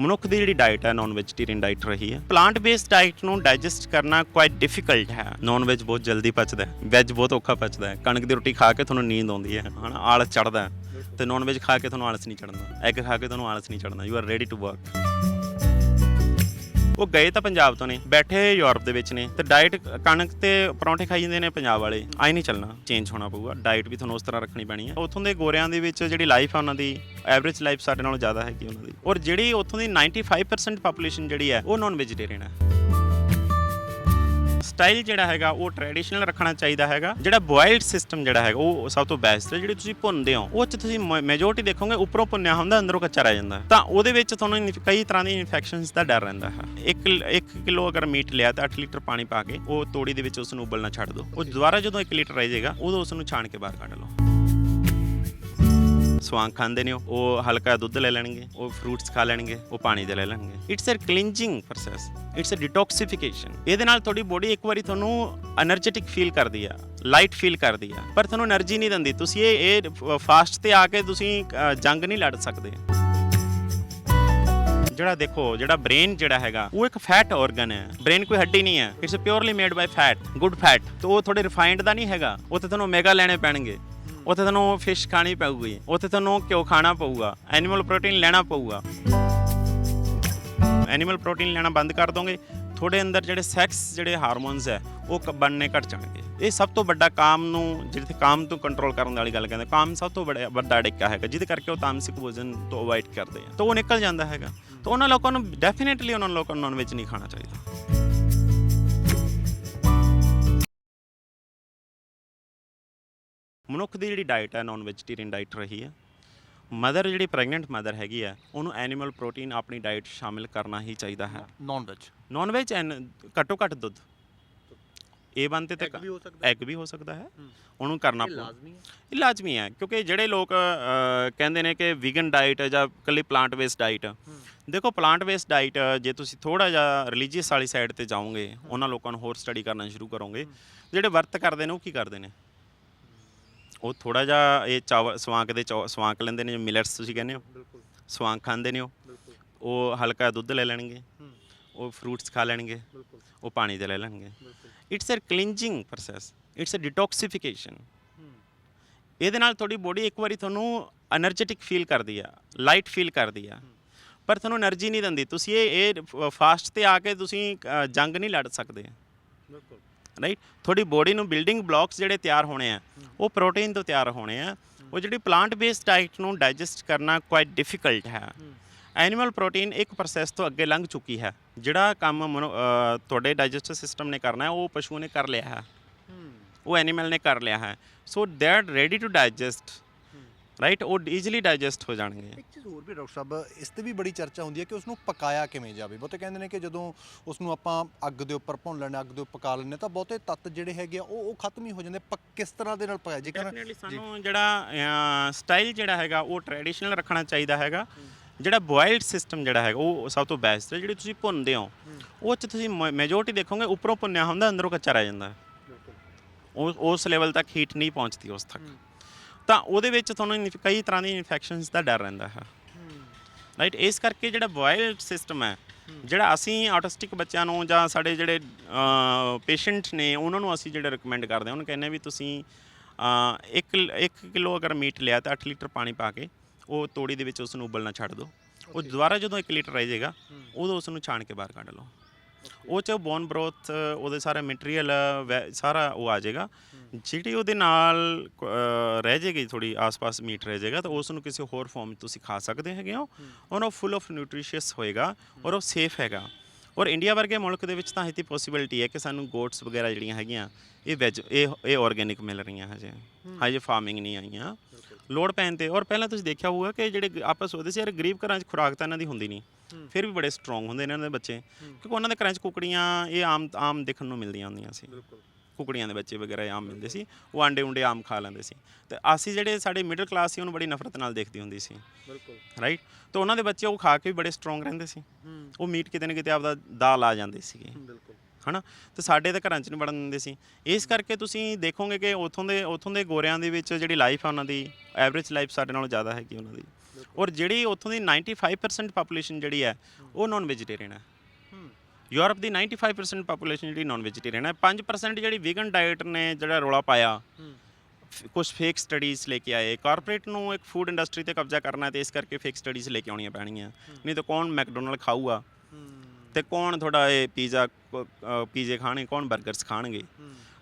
ਮਨੁੱਖ ਦੀ ਜਿਹੜੀ ਡਾਈਟ ਹੈ ਨਾਨ ਵੈਜੀਟੇਰੀਅਨ ਡਾਈਟ ਰਹੀ ਹੈ। ਪਲਾਂਟ ਬੇਸਡ ਡਾਈਟ ਨੂੰ ਡਾਈਜੈਸਟ ਕਰਨਾ ਕੁਆਇਟ ਡਿਫਿਕਲਟ ਹੈ। ਨਾਨ ਵੈਜ ਬਹੁਤ ਜਲਦੀ ਪਚਦਾ ਹੈ ਵੈਜ ਬਹੁਤ ਔਖਾ ਪਚਦਾ ਹੈ। ਕਣਕ ਦੀ ਰੋਟੀ ਖਾ ਕੇ ਤੁਹਾਨੂੰ ਨੀਂਦ ਆਉਂਦੀ ਹੈ, ਹਨਾ, ਆਲਸ ਚੜਦਾ ਹੈ। ਤੇ ਨਾਨ ਵੈਜ ਖਾ ਕੇ ਤੁਹਾਨੂੰ ਆਲਸ ਨਹੀਂ ਚੜਦਾ ਐਗ ਖਾ ਕੇ ਤੁਹਾਨੂੰ ਆਲਸ ਨਹੀਂ ਚੜਦਾ you are ready to work ਉਹ ਗਏ ਤਾਂ ਪੰਜਾਬ ਤੋਂ ਨੇ, ਬੈਠੇ ਯੂਰਪ ਦੇ ਵਿੱਚ ਨੇ, ਤੇ ਡਾਈਟ ਕਣਕ ਤੇ ਪਰੌਂਠੇ ਖਾਈ ਜਾਂਦੇ ਨੇ ਪੰਜਾਬ ਵਾਲੇ। ਆਈ ਨਹੀਂ ਚੱਲਣਾ ਚੇਂਜ ਹੋਣਾ ਪਊਗਾ ਡਾਈਟ ਵੀ ਤੁਹਾਨੂੰ ਉਸ ਤਰ੍ਹਾਂ ਰੱਖਣੀ ਪੈਣੀ ਹੈ ਉੱਥੋਂ ਦੇ ਗੋਰਿਆਂ ਦੇ ਵਿੱਚ ਜਿਹੜੀ ਲਾਈਫ ਆ ਉਹਨਾਂ ਦੀ ਐਵਰੇਜ ਲਾਈਫ ਸਾਡੇ ਨਾਲੋਂ ਜ਼ਿਆਦਾ ਹੈਗੀ ਉਹਨਾਂ ਦੀ। ਔਰ ਜਿਹੜੀ ਉੱਥੋਂ ਦੀ 95% ਪੋਪੂਲੇਸ਼ਨ ਜਿਹੜੀ ਹੈ ਉਹ ਨਾਨ ਵੈਜੀਟੇਰੀਅਨ ਹੈ ਸਟਾਈਲ ਜਿਹੜਾ ਹੈਗਾ, ਉਹ ਟ੍ਰੈਡੀਸ਼ਨਲ ਰੱਖਣਾ ਚਾਹੀਦਾ ਹੈਗਾ। ਜਿਹੜਾ ਬੋਇਲਡ ਸਿਸਟਮ ਜਿਹੜਾ ਹੈਗਾ, ਉਹ ਸਭ ਤੋਂ ਬੈਸਟ ਹੈ। ਜਿਹੜੀ ਤੁਸੀਂ ਭੁੰਨਦੇ ਹੋ, ਉਹ ਚ ਤੁਸੀਂ ਮੈਜੋਰਟੀ ਦੇਖੋਗੇ, ਉੱਪਰੋਂ ਭੁੰਨਿਆ ਹੁੰਦਾ, ਅੰਦਰੋਂ ਕੱਚਾ ਰਹਿ ਜਾਂਦਾ। ਤਾਂ ਉਹਦੇ ਵਿੱਚ ਤੁਹਾਨੂੰ ਕਈ ਤਰ੍ਹਾਂ ਦੀ ਇਨਫੈਕਸ਼ਨਸ ਦਾ ਡਰ ਰਹਿੰਦਾ ਹੈ। 1 1 ਕਿਲੋ ਅਗਰ ਮੀਟ ਲਿਆ ਤਾਂ 8 ਲੀਟਰ ਪਾਣੀ ਪਾ ਕੇ, ਉਹ ਤੋੜੀ ਦੇ ਵਿੱਚ ਉਸ ਨੂੰ ਉਬਲਣਾ ਛੱਡ ਦਿਓ। ਉਹ ਦੁਬਾਰਾ ਜਦੋਂ 1 ਲੀਟਰ ਰਹਿ ਜਾਏਗਾ, ਉਦੋਂ ਉਸ ਨੂੰ ਛਾਣ ਕੇ ਬਾਹਰ ਕੱਢ ਲਓ। ਸਵਾਂਗ ਖਾਂਦੇ ਨੇ ਉਹ। ਹਲਕਾ ਦੁੱਧ ਲੈ ਲੈਣਗੇ, ਉਹ ਫਰੂਟਸ ਖਾ ਲੈਣਗੇ, ਉਹ ਪਾਣੀ ਦੇ ਲੈ ਲੈਣਗੇ। It's a cleansing process it's a detoxification ਇਹਦੇ ਨਾਲ ਤੁਹਾਡੀ ਬੋਡੀ ਇੱਕ ਵਾਰੀ ਤੁਹਾਨੂੰ એનર્ਜੈਟਿਕ ਫੀਲ ਕਰਦੀ ਆ ਲਾਈਟ ਫੀਲ ਕਰਦੀ ਆ, ਪਰ ਤੁਹਾਨੂੰ એનર્ਜੀ ਨਹੀਂ ਦਿੰਦੀ। ਤੁਸੀਂ ਇਹ ਇਹ ਫਾਸਟ ਤੇ ਆ ਕੇ ਤੁਸੀਂ ਜੰਗ ਨਹੀਂ ਲੜ ਸਕਦੇ। ਜਿਹੜਾ ਦੇਖੋ, ਜਿਹੜਾ ਬ੍ਰੇਨ ਜਿਹੜਾ ਹੈਗਾ, ਉਹ ਇੱਕ ਫੈਟ ਆਰਗਨ ਹੈ। ਬ੍ਰੇਨ ਕੋਈ ਹੱਡੀ ਨਹੀਂ ਹੈ। It's purely made by fat good fat ਤੋਂ ਉਹ ਥੋੜੇ ਰਿਫਾਈਨਡ ਦਾ ਨਹੀਂ ਹੈਗਾ। ਉਹ ਤੇ ਤੁਹਾਨੂੰ ਮੈਗਾ ਲੈਣੇ ਪੈਣਗੇ। ਉੱਥੇ ਤੁਹਾਨੂੰ ਫਿਸ਼ ਖਾਣੀ ਪਊਗੀ, ਉੱਥੇ ਤੁਹਾਨੂੰ ਘਿਓ ਖਾਣਾ ਪਊਗਾ ਐਨੀਮਲ ਪ੍ਰੋਟੀਨ ਲੈਣਾ ਪਊਗਾ। ਐਨੀਮਲ ਪ੍ਰੋਟੀਨ ਲੈਣਾ ਬੰਦ ਕਰ ਦੋਗੇ, ਤੁਹਾਡੇ ਅੰਦਰ ਜਿਹੜੇ ਸੈਕਸ ਜਿਹੜੇ ਹਾਰਮੋਨਸ ਹੈ, ਉਹ ਕ- ਬਣਨੇ ਘਟ ਜਾਣਗੇ। ਇਹ ਸਭ ਤੋਂ ਵੱਡਾ ਕਾਮ ਨੂੰ ਜਿੱਥੇ ਕਾਮ ਤੋਂ ਕੰਟਰੋਲ ਕਰਨ ਵਾਲੀ ਗੱਲ ਕਹਿੰਦੇ, ਕਾਮ ਸਭ ਤੋਂ ਵੱਡਾ ਵੱਡਾ ਡਿੱਕਾ ਹੈਗਾ, ਜਿਹਦੇ ਕਰਕੇ ਉਹ ਤਾਮਸਿਕ ਭੋਜਨ ਤੋਂ ਅਵੋਇਡ ਕਰਦੇ ਆ। ਤਾਂ ਉਹ ਨਿਕਲ ਜਾਂਦਾ ਹੈਗਾ। ਤਾਂ ਉਹਨਾਂ ਲੋਕਾਂ ਨੂੰ ਡੈਫੀਨਿਟਲੀ ਉਹਨਾਂ ਲੋਕਾਂ ਨੂੰ ਨਾਨ ਵੈਜ ਨਹੀਂ ਖਾਣਾ ਚਾਹੀਦਾ। ਮਨੁੱਖ ਦੀ ਜਿਹੜੀ ਡਾਈਟ ਹੈ ਨਾਨ ਵੈਜੀਟੇਰੀਅਨ ਡਾਈਟ ਰਹੀ ਹੈ। ਮਦਰ ਜਿਹੜੀ ਪ੍ਰੈਗਨੈਂਟ ਮਦਰ ਹੈਗੀ ਹੈ ਉਹਨੂੰ ਐਨੀਮਲ ਪ੍ਰੋਟੀਨ ਆਪਣੀ ਡਾਈਟ ਸ਼ਾਮਿਲ ਕਰਨਾ ਹੀ ਚਾਹੀਦਾ ਹੈ। ਨਾਨ ਵੈਜ ਨਾਨ ਵੈਜ ਐਨ ਘੱਟੋ ਘੱਟ ਦੁੱਧ। ਇਹ ਬੰਦੇ ਤੇ Egg ਵੀ ਹੋ ਸਕਦਾ ਐਗ ਵੀ ਹੋ ਸਕਦਾ ਹੈ। ਉਹਨੂੰ ਕਰਨਾ ਲਾਜ਼ਮੀ ਹੈ? ਇਹ ਲਾਜ਼ਮੀ ਹੈ ਕਿਉਂਕਿ ਜਿਹੜੇ ਲੋਕ ਕਹਿੰਦੇ ਨੇ ਕਿ ਵੀਗਨ ਡਾਈਟ ਜਾਂ ਕੱਲੀ ਪਲਾਂਟ ਬੇਸਡ ਡਾਈਟ ਦੇਖੋ ਪਲਾਂਟ ਬੇਸਡ ਡਾਈਟ ਜੇ ਤੁਸੀਂ ਥੋੜਾ ਜਿਹਾ ਰਿਲੀਜੀਅਸ ਵਾਲੀ ਸਾਈਡ ਤੇ ਜਾਓਗੇ ਉਹਨਾਂ ਲੋਕਾਂ ਨੂੰ ਹੋਰ ਸਟੱਡੀ ਕਰਨਾ ਸ਼ੁਰੂ ਕਰੋਗੇ। ਜਿਹੜੇ ਵਰਤ ਕਰਦੇ ਨੇ ਉਹ ਕੀ ਕਰਦੇ ਨੇ? ਉਹ ਥੋੜਾ ਜਿਹਾ ਇਹ ਚਾਵਲ ਸਵਾਂਕ ਦੇ ਚੌ- ਸਵਾਂਕ ਲੈਂਦੇ ਨੇ ਜੋ ਮਿਲਟਸ ਤੁਸੀਂ ਕਹਿੰਦੇ ਹੋ। ਬਿਲਕੁਲ। ਸਵਾਂਕ ਖਾਂਦੇ ਨੇ ਉਹ। ਬਿਲਕੁਲ। ਉਹ ਹਲਕਾ ਦੁੱਧ ਲੈ ਲੈਣਗੇ। ਉਹ ਫਰੂਟਸ ਖਾ ਲੈਣਗੇ। ਉਹ ਪਾਣੀ ਦੇ ਲੈ ਲੈਣਗੇ। It's a cleansing process it's a detoxification ਇਹਦੇ ਨਾਲ ਤੁਹਾਡੀ ਬੋਡੀ ਇੱਕ ਵਾਰੀ ਤੁਹਾਨੂੰ એનર્ਜੈਟਿਕ ਫੀਲ ਕਰਦੀ ਆ ਲਾਈਟ ਫੀਲ ਕਰਦੀ ਆ। ਪਰ ਤੁਹਾਨੂੰ એનર્ਜੀ ਨਹੀਂ ਦਿੰਦੀ। ਤੁਸੀਂ ਇਹ ਇਹ ਫਾਸਟ ਤੇ ਆ ਕੇ ਤੁਸੀਂ ਜੰਗ ਨਹੀਂ ਲੜ ਸਕਦੇ। ਬਿਲਕੁਲ। ਰਾਈਟ ਤੁਹਾਡੀ ਬੋਡੀ ਨੂੰ ਬਿਲਡਿੰਗ ਬਲਾਕਸ ਜਿਹੜੇ ਤਿਆਰ ਹੋਣੇ ਆ, ਉਹ ਪ੍ਰੋਟੀਨ ਤੋਂ ਤਿਆਰ ਹੋਣੇ ਆ। ਉਹ ਜਿਹੜੀ ਪਲਾਂਟ ਬੇਸਡ ਡਾਈਟ ਨੂੰ ਡਾਈਜੈਸਟ ਕਰਨਾ ਕੁਆਇਟ ਡਿਫਿਕਲਟ ਹੈ। ਐਨੀਮਲ ਪ੍ਰੋਟੀਨ ਇੱਕ ਪ੍ਰੋਸੈਸ ਤੋਂ ਅੱਗੇ ਲੰਘ ਚੁੱਕੀ ਹੈ। ਜਿਹੜਾ ਕੰਮ ਮਨੁ- ਤੁਹਾਡੇ ਡਾਈਜੈਸਟਿਵ ਸਿਸਟਮ ਨੇ ਕਰਨਾ ਹੈ, ਉਹ ਪਸ਼ੂ ਨੇ ਕਰ ਲਿਆ ਹੈ। ਉਹ ਐਨੀਮਲ ਨੇ ਕਰ ਲਿਆ ਹੈ। So they are ready to digest right ਉਹ ਈਜ਼ੀਲੀ ਡਾਈਜੈਸਟ ਹੋ ਜਾਣਗੇ। ਇੱਕ ਚੀਜ਼ ਹੋਰ ਵੀ ਡਾਕਟਰ ਸਾਹਿਬ ਇਸ ਤੇ ਵੀ ਬੜੀ ਚਰਚਾ ਹੁੰਦੀ ਹੈ ਕਿ ਉਸ ਨੂੰ ਪਕਾਇਆ ਕਿਵੇਂ ਜਾਵੇ। ਬਹੁਤੇ ਕਹਿੰਦੇ ਨੇ ਕਿ ਜਦੋਂ ਉਸ ਨੂੰ ਆਪਾਂ ਅੱਗ ਦੇ ਉੱਪਰ ਭੁੰਨ ਲੈਣਾ ਅੱਗ ਦੇ ਉੱਪਰ ਪਕਾ ਲੈਣੇ ਤਾਂ ਬਹੁਤੇ ਤੱਤ ਜਿਹੜੇ ਹੈਗੇ ਆ ਉਹ ਉਹ ਖਤਮ ਹੀ ਹੋ ਜਾਂਦੇ ਪੱਕ ਕਿਸ ਤਰ੍ਹਾਂ ਦੇ ਨਾਲ ਪਕਾਇਆ? ਜੇਕਰ ਡੈਫੀਨਿਟਲੀ ਸਾਨੂੰ ਜਿਹੜਾ ਸਟਾਈਲ ਜਿਹੜਾ ਹੈਗਾ ਉਹ ਟ੍ਰੈਡੀਸ਼ਨਲ ਰੱਖਣਾ ਚਾਹੀਦਾ ਹੈਗਾ। ਜਿਹੜਾ ਬੋਇਲਡ ਸਿਸਟਮ ਜਿਹੜਾ ਹੈਗਾ ਉਹ ਸਭ ਤੋਂ ਬੈਸਟ ਹੈ। ਜਿਹੜੀ ਤੁਸੀਂ ਭੁੰਨਦੇ ਹੋ ਉਹ ਚ ਤੁਸੀਂ ਮੈਜੋਰਟੀ ਦੇਖੋਗੇ ਉੱਪਰੋਂ ਭੁੰਨਿਆ ਹੁੰਦਾ ਅੰਦਰੋਂ ਕੱਚਾ ਰਹਿ ਜਾਂਦਾ। ਉਹ ਉਸ ਲੈਵਲ ਤੱਕ ਹੀਟ ਨਹੀਂ ਪਹੁੰਚਦੀ ਉਸ ਤੱਕ। ਤਾਂ ਉਹਦੇ ਵਿੱਚ ਤੁਹਾਨੂੰ ਕਈ ਤਰ੍ਹਾਂ ਦੀ ਇਨਫੈਕਸ਼ਨਸ ਦਾ ਡਰ ਰਹਿੰਦਾ ਹੈ। ਰਾਈਟ ਇਸ ਕਰਕੇ ਜਿਹੜਾ ਬੋਇਲਡ ਸਿਸਟਮ ਹੈ ਜਿਹੜਾ ਅਸੀਂ ਆਟਿਸਟਿਕ ਬੱਚਿਆਂ ਨੂੰ ਜਾਂ ਸਾਡੇ ਜਿਹੜੇ ਪੇਸ਼ੈਂਟ ਨੇ ਉਹਨਾਂ ਨੂੰ ਅਸੀਂ ਜਿਹੜਾ ਰეკਮੈਂਡ ਕਰਦੇ ਹਾਂ ਉਹਨੂੰ ਕਹਿੰਦੇ ਵੀ ਤੁਸੀਂ ਇੱਕ ਇੱਕ ਕਿਲੋ ਅਗਰ ਮੀਟ ਲਿਆ ਤਾਂ 8 ਲੀਟਰ ਪਾਣੀ ਪਾ ਕੇ ਉਹ ਤੋੜੀ ਦੇ ਵਿੱਚ ਉਸ ਨੂੰ ਉਬਲਣਾ ਛੱਡ ਦਿਓ। ਉਹ ਦੁਬਾਰਾ ਜਦੋਂ 1 ਲੀਟਰ ਰਹਿ ਜਾਏਗਾ ਉਦੋਂ ਉਸ ਨੂੰ ਛਾਣ ਕੇ ਬਾਹਰ ਕੱਢ ਲਓ। ਉਹ ਚ ਬੋਨ ਬਰੋਥ ਉਹਦੇ ਸਾਰਾ ਮਟੀਰੀਅਲ ਸਾਰਾ ਉਹ ਆ ਜਾਏਗਾ। ਜਿਹੜੀ ਉਹਦੇ ਨਾਲ ਰਹਿ ਜਾਏਗੀ ਥੋੜੀ ਆਸ-ਪਾਸ ਮੀਟ ਰਹਿ ਜਾਏਗਾ ਤਾਂ ਉਸ ਨੂੰ ਕਿਸੇ ਹੋਰ ਫਾਰਮ ਤੁਸੀਂ ਖਾ ਸਕਦੇ ਹੈਗੇ ਹੋ ਔਰ ਉਹ ਫੁੱਲ ਆਫ ਨਿਊਟ੍ਰੀਸ਼ੀਅਸ ਹੋਏਗਾ ਔਰ ਉਹ ਸੇਫ ਹੈਗਾ। ਔਰ ਇੰਡੀਆ ਵਰਗੇ ਮੁਲਕ ਦੇ ਵਿੱਚ ਤਾਂ ਇਹਦੀ ਪੋਸੀਬਿਲਿਟੀ ਹੈ ਕਿ ਸਾਨੂੰ ਗੋਟਸ ਵਗੈਰਾ ਜਿਹੜੀਆਂ ਹੈਗੀਆਂ ਇਹ ਵੈਜ ਇਹ ਇਹ ਆਰਗੇਨਿਕ ਮਿਲ ਰਹੀਆਂ ਹਜੇ। ਹਜੇ ਫਾਰਮਿੰਗ ਨਹੀਂ ਆਈਆਂ। ਲੋੜ ਪੈਣ ਤੇ ਔਰ ਪਹਿਲਾਂ ਤੁਸੀਂ ਦੇਖਿਆ ਹੋਊਗਾ ਕਿ ਜਿਹੜੇ ਆਪਾਂ ਸੋਚਦੇ ਸੀ ਯਾਰ ਗਰੀਬ ਘਰਾਂ 'ਚ ਖੁਰਾਕ ਤਾਂ ਇਹਨਾਂ ਦੀ ਹੁੰਦੀ ਨਹੀਂ। ਫਿਰ ਵੀ ਬੜੇ ਸਟਰੋਂਗ ਹੁੰਦੇ ਨੇ ਇਹਨਾਂ ਦੇ ਬੱਚੇ ਕਿਉਂਕਿ ਉਹਨਾਂ ਦੇ ਘਰਾਂ 'ਚ ਕੁਕੜੀਆਂ ਇਹ ਆਮ ਆਮ ਦੇਖਣ ਨੂੰ ਮਿਲਦੀਆਂ ਹੁੰਦੀਆਂ ਸੀ। ਕੁਕੜੀਆਂ ਦੇ ਬੱਚੇ ਵਗੈਰਾ ਆਮ ਮਿਲਦੇ ਸੀ। ਉਹ ਆਂਡੇ ਉਂਡੇ ਆਮ ਖਾ ਲੈਂਦੇ ਸੀ। ਤੇ ਅਸੀਂ ਜਿਹੜੇ ਸਾਡੇ ਮਿਡਲ ਕਲਾਸ ਸੀ ਉਹਨੂੰ ਬੜੀ ਨਫ਼ਰਤ ਨਾਲ ਦੇਖਦੀ ਹੁੰਦੀ ਸੀ। ਬਿਲਕੁਲ। ਰਾਈਟ ਤਾਂ ਉਹਨਾਂ ਦੇ ਬੱਚੇ ਉਹ ਖਾ ਕੇ ਵੀ ਬੜੇ ਸਟਰੋਂਗ ਰਹਿੰਦੇ ਸੀ। ਉਹ ਮੀਟ ਕਿਤੇ ਨਾ ਕਿਤੇ ਆਪਦਾ ਦਾਲ ਆ ਜਾਂਦੇ ਸੀਗੇ। ਬਿਲਕੁਲ। ਹਨਾ? ਤੇ ਸਾਡੇ ਤਾਂ ਘਰਾਂ 'ਚ ਨਹੀਂ ਵੜਨ ਦਿੰਦੇ ਸੀ। ਇਸ ਕਰਕੇ ਤੁਸੀਂ ਦੇਖੋਗੇ ਕਿ ਉਥੋਂ ਦੇ ਉਥੋਂ ਦੇ ਗੋਰਿਆਂ ਦੇ ਵਿੱਚ ਜਿਹੜੀ ਲਾਈਫ ਹੈ ਉਹਨਾਂ ਦੀ ਐਵਰੇਜ ਲਾਈਫ ਸਾਡੇ ਨਾਲੋਂ ਜ਼ਿਆਦਾ ਹੈਗੀ ਉਹਨਾਂ ਦੀ। ਔਰ ਜਿਹੜੀ ਉੱਥੋਂ ਦੀ 95% ਪਾਪੂਲੇਸ਼ਨ ਜਿਹੜੀ ਹੈ ਉਹ ਨਾਨ ਵੈਜੀਟੇਰੀਅਨ ਹੈ। ਯੂਰਪ ਦੀ 95% ਪਾਪੂਲੇਸ਼ਨ ਜਿਹੜੀ ਨਾਨ ਵੈਜੀਟੇਰੀਅਨ ਹੈ 5% ਜਿਹੜੀ ਵੀਗਨ ਡਾਈਟ ਨੇ ਜਿਹੜਾ ਰੋਲਾ ਪਾਇਆ ਕੁਝ ਫੇਕ ਸਟੱਡੀਜ਼ ਲੈ ਕੇ ਆਏ। ਕਾਰਪੋਰੇਟ ਨੂੰ ਇੱਕ ਫੂਡ ਇੰਡਸਟਰੀ ਤੇ ਕਬਜ਼ਾ ਕਰਨਾ ਹੈ ਤੇ ਇਸ ਕਰਕੇ ਫੇਕ ਸਟੱਡੀਜ਼ ਲੈ ਕੇ ਆਉਣੀਆਂ ਪੈਣਗੀਆਂ। ਨਹੀਂ ਤਾਂ ਕੌਣ ਮੈਕਡੋਨਲਡ ਖਾਊਗਾ? ਤੇ ਕੌਣ ਤੁਹਾਡਾ ਇਹ ਪੀਜ਼ਾ ਪੀਜ਼ੇ ਖਾਣੇ ਕੌਣ 버ਗਰਸ ਖਾਣਗੇ